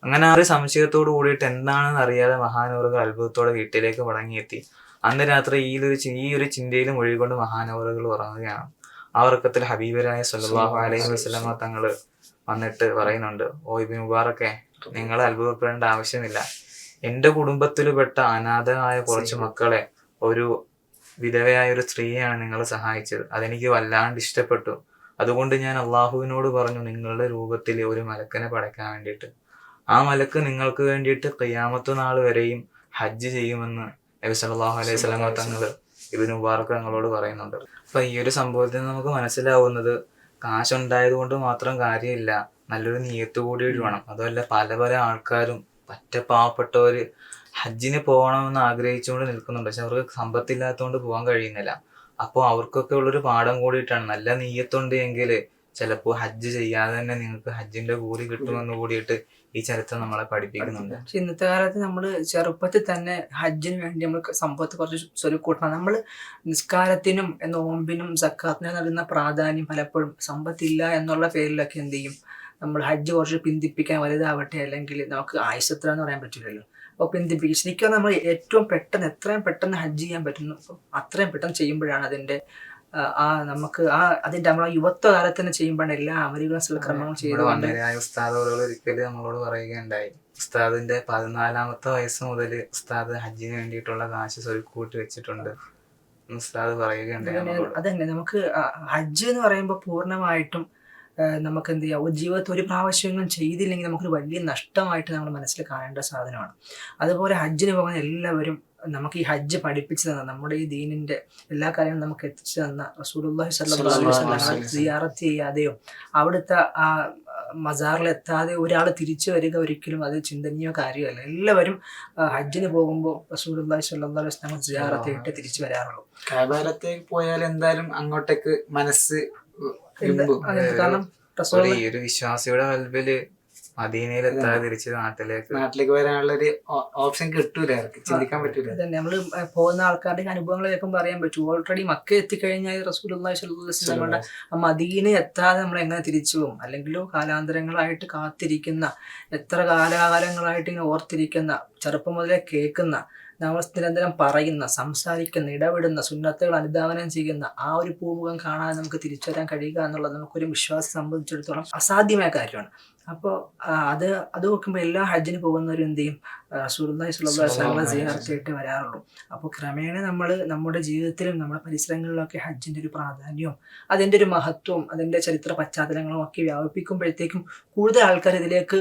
[SPEAKER 2] അങ്ങനെ ആ ഒരു സംശയത്തോട് കൂടിയിട്ട് എന്താണെന്ന് അറിയാതെ മഹാനവർക്ക് അത്ഭുതത്തോടെ വീട്ടിലേക്ക് മടങ്ങിയെത്തി. അന്ന് രാത്രി ഈ ഒരു ഈ ഒരു ചിന്തയിലും മൊഴികൊണ്ട് മഹാനവറുകൾ ഉറങ്ങുകയാണ്. ആ ഉറക്കത്തിൽ ഹബീബരായ സല്ലാഹു അലൈഹി വസല്ലമ തങ്ങൾ വന്നിട്ട് പറയുന്നുണ്ട് ഓ ഇബിൻ മുബാറൊക്കെ നിങ്ങൾ അത്ഭുതപ്പെടേണ്ട ആവശ്യമില്ല. എന്റെ കുടുംബത്തിൽപ്പെട്ട അനാഥമായ കുറച്ച് മക്കളെ ഒരു വിധവയായ ഒരു സ്ത്രീയാണ് നിങ്ങൾ സഹായിച്ചത്. അതെനിക്ക് വല്ലാണ്ട് ഇഷ്ടപ്പെട്ടു. അതുകൊണ്ട് ഞാൻ അള്ളാഹുവിനോട് പറഞ്ഞു നിങ്ങളുടെ രൂപത്തിൽ ഒരു മലക്കനെ പടയ്ക്കാൻ വേണ്ടിയിട്ട്. ആ മലക്ക് നിങ്ങൾക്ക് വേണ്ടിയിട്ട് ഖിയാമത്ത് നാൾ വരെയും ഹജ്ജ് ചെയ്യുമെന്ന് നബി സല്ലല്ലാഹു അലൈഹി വസല്ലമ തങ്ങൾ ഇവന് വാർക്കങ്ങളോട് പറയുന്നുണ്ട്. അപ്പൊ ഈ ഒരു സംഭവത്തിൽ നിന്ന് നമുക്ക് മനസ്സിലാവുന്നത് കാശുണ്ടായത് കൊണ്ട് മാത്രം കാര്യമില്ല. നല്ലൊരു നീയത്ത് കൂടി വേണം. അതുമല്ല പല പല ആൾക്കാരും പറ്റ പാവപ്പെട്ടവര് ഹജ്ജിന് പോകണമെന്ന് ആഗ്രഹിച്ചുകൊണ്ട് നിൽക്കുന്നുണ്ട്. പക്ഷെ അവർക്ക് സമ്പത്തില്ലാത്തതുകൊണ്ട് പോകാൻ കഴിയുന്നില്ല. അപ്പോൾ അവർക്കൊക്കെ ഉള്ളൊരു പാഠം കൂടിയിട്ടാണ്. നല്ല നീയത്തുണ്ട് എങ്കിൽ ചിലപ്പോൾ ഹജ്ജ് ചെയ്യാതെ തന്നെ നിങ്ങൾക്ക് ഹജ്ജിന്റെ കൂലി കിട്ടുമെന്ന് കൂടിയിട്ട് ഈ ചരിത്രം നമ്മളെ പഠിപ്പിക്കുന്നുണ്ട്.
[SPEAKER 1] പക്ഷെ ഇന്നത്തെ കാലത്ത് നമ്മൾ ചെറുപ്പത്തിൽ തന്നെ ഹജ്ജിന് വേണ്ടി നമ്മൾ സമ്പത്ത് കുറച്ച് സ്വരുക്കൂട്ടണം നമ്മൾ നിസ്കാരത്തിനും നോമ്പിനും സക്കാത്തിനും നൽകുന്ന പ്രാധാന്യം പലപ്പോഴും സമ്പത്തില്ല എന്നുള്ള പേരിലൊക്കെ എന്ത് ചെയ്യും? നമ്മൾ ഹജ്ജ് കുറച്ച് പിന്തിപ്പിക്കാൻ വലുതാവട്ടെ അല്ലെങ്കിൽ നമുക്ക് ആയുസത്ര എന്ന് പറയാൻ പറ്റില്ലല്ലോ. അപ്പോൾ പിന്തിപ്പിക്കും. ശരിക്കും നമ്മൾ ഏറ്റവും പെട്ടെന്ന് എത്രയും പെട്ടെന്ന് ഹജ്ജ് ചെയ്യാൻ പറ്റുന്നു. അപ്പം അത്രയും പെട്ടെന്ന് ചെയ്യുമ്പോഴാണ് അതിന്റെ ആ, നമുക്ക് ആ അതിന്റെ നമ്മളെ യുവത്വ കാലത്ത് തന്നെ ചെയ്യുമ്പോഴാണ് എല്ലാ അമലുകളും
[SPEAKER 2] ഇവിടെ
[SPEAKER 1] ചെയ്തുകൊണ്ട്
[SPEAKER 2] വന്നരായ ഉസ്താദ് ഒരിക്കലും നമ്മളോട് പറയുകയുണ്ടായി. ഉസ്താദിന്റെ പതിനാലാമത്തെ വയസ്സ് മുതൽ ഉസ്താദ് ഹജ്ജിന് വേണ്ടിയിട്ടുള്ള കാശ് സ്വരുക്കൂട്ടി വെച്ചിട്ടുണ്ട് ഉസ്താദ് പറയുകയുണ്ടായി
[SPEAKER 1] അതന്നെ നമുക്ക് ഹജ്ജ് എന്ന് പറയുമ്പോൾ പൂർണമായിട്ടും നമുക്ക് എന്ത് ചെയ്യാം ഒരു ജീവിതത്തിൽ ഒരു പ്രാവശ്യങ്ങളും ചെയ്തില്ലെങ്കിൽ നമുക്കൊരു വലിയ നഷ്ടമായിട്ട് നമ്മൾ മനസ്സിൽ കാണേണ്ട സാധനമാണ്. അതുപോലെ ഹജ്ജിന് പോകുന്ന എല്ലാവരും നമുക്ക് ഈ ഹജ്ജ് പഠിപ്പിച്ചു തന്ന നമ്മുടെ ഈ ദീനിന്റെ എല്ലാ കാര്യങ്ങളും നമുക്ക് എത്തിച്ചു തന്ന വസല്ലം
[SPEAKER 3] സ്വല്ലല്ലാഹു
[SPEAKER 1] സിയാറത്ത് ചെയ്യാതെയോ അവിടുത്തെ ആ മസാറിൽ എത്താതെ ഒരാൾ തിരിച്ചു വരിക ഒരിക്കലും അത് ചിന്തനീയ കാര്യമല്ല എല്ലാവരും ഹജ്ജിന് പോകുമ്പോൾ റസൂലുള്ളാഹി സ്വല്ലല്ലാഹു അലൈഹി സിയാറത്ത് ചെയ്തിട്ട് തിരിച്ചു വരാറുള്ളൂ.
[SPEAKER 3] കാബാലത്തേക്ക് പോയാൽ എന്തായാലും അങ്ങോട്ടേക്ക് മനസ്സ്
[SPEAKER 1] കാരണം
[SPEAKER 2] ഒരു ഈ ഒരു വിശ്വാസിയുടെ കൽബിൽ മദീനയിൽ എത്താതെ തിരിച്ച് നാട്ടിലേക്ക്.
[SPEAKER 3] നാട്ടിലേക്ക് വരാനുള്ള ഒരു ഓപ്ഷൻ കിട്ടൂല അവർക്ക് ചിന്തിക്കാൻ പറ്റൂല.
[SPEAKER 1] തന്നെ നമ്മൾ പോകുന്ന ആൾക്കാരുടെ അനുഭവങ്ങൾ കേൾക്കുമ്പോൾ പറയാൻ പറ്റും. ഓൾറെഡി മക്ക എത്തിക്കഴിഞ്ഞാൽ ആ മദീന എത്താതെ നമ്മൾ എങ്ങനെ തിരിച്ചു പോകും അല്ലെങ്കിലോ കാലാന്തരങ്ങളായിട്ട് കാത്തിരിക്കുന്ന എത്ര കാലാകാലങ്ങളായിട്ട് ഇങ്ങനെ ഓർത്തിരിക്കുന്ന ചെറുപ്പം മുതലേ കേൾക്കുന്ന നമ്മൾ നിരന്തരം പറയുന്ന സംസാരിക്കുന്ന ഇടപെടുന്ന സുന്നത്തുകൾ അനുധാവനം ചെയ്യുന്ന ആ ഒരു പൂമുഖം കാണാതെ നമുക്ക് തിരിച്ചു വരാൻ കഴിയുക എന്നുള്ളത് നമുക്കൊരു വിശ്വാസം സംബന്ധിച്ചിടത്തോളം അസാധ്യമായ കാര്യമാണ്. അപ്പോൾ അത് അത് നോക്കുമ്പോൾ എല്ലാ ഹജ്ജിന് പോകുന്നവരും എന്ത് ചെയ്യും? അലൈഹി വസല്ലം സിയാറത്തായിട്ട് വരാറുള്ളൂ. അപ്പോൾ ക്രമേണ നമ്മൾ നമ്മുടെ ജീവിതത്തിലും നമ്മുടെ പരിസരങ്ങളിലൊക്കെ ഹജ്ജിന്റെ ഒരു പ്രാധാന്യവും അതിന്റെ ഒരു മഹത്വവും അതിന്റെ ചരിത്ര പശ്ചാത്തലങ്ങളും ഒക്കെ വ്യാപിപ്പിക്കുമ്പോഴത്തേക്കും കൂടുതൽ ആൾക്കാർ ഇതിലേക്ക്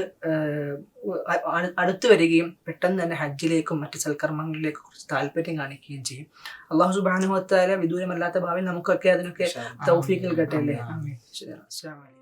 [SPEAKER 1] അടുത്ത് വരികയും പെട്ടെന്ന് തന്നെ ഹജ്ജിലേക്കും മറ്റ് സൽക്കർമ്മങ്ങളിലേക്കും കുറച്ച് താല്പര്യം കാണിക്കുകയും ചെയ്യും. അള്ളാഹു സുബാനുഹത്താല വിദൂരമല്ലാത്ത ഭാവിയിൽ നമുക്കൊക്കെ അതിനൊക്കെ തൗഫീഖ് നൽകട്ടെ അല്ലേ? അലൈക്കും.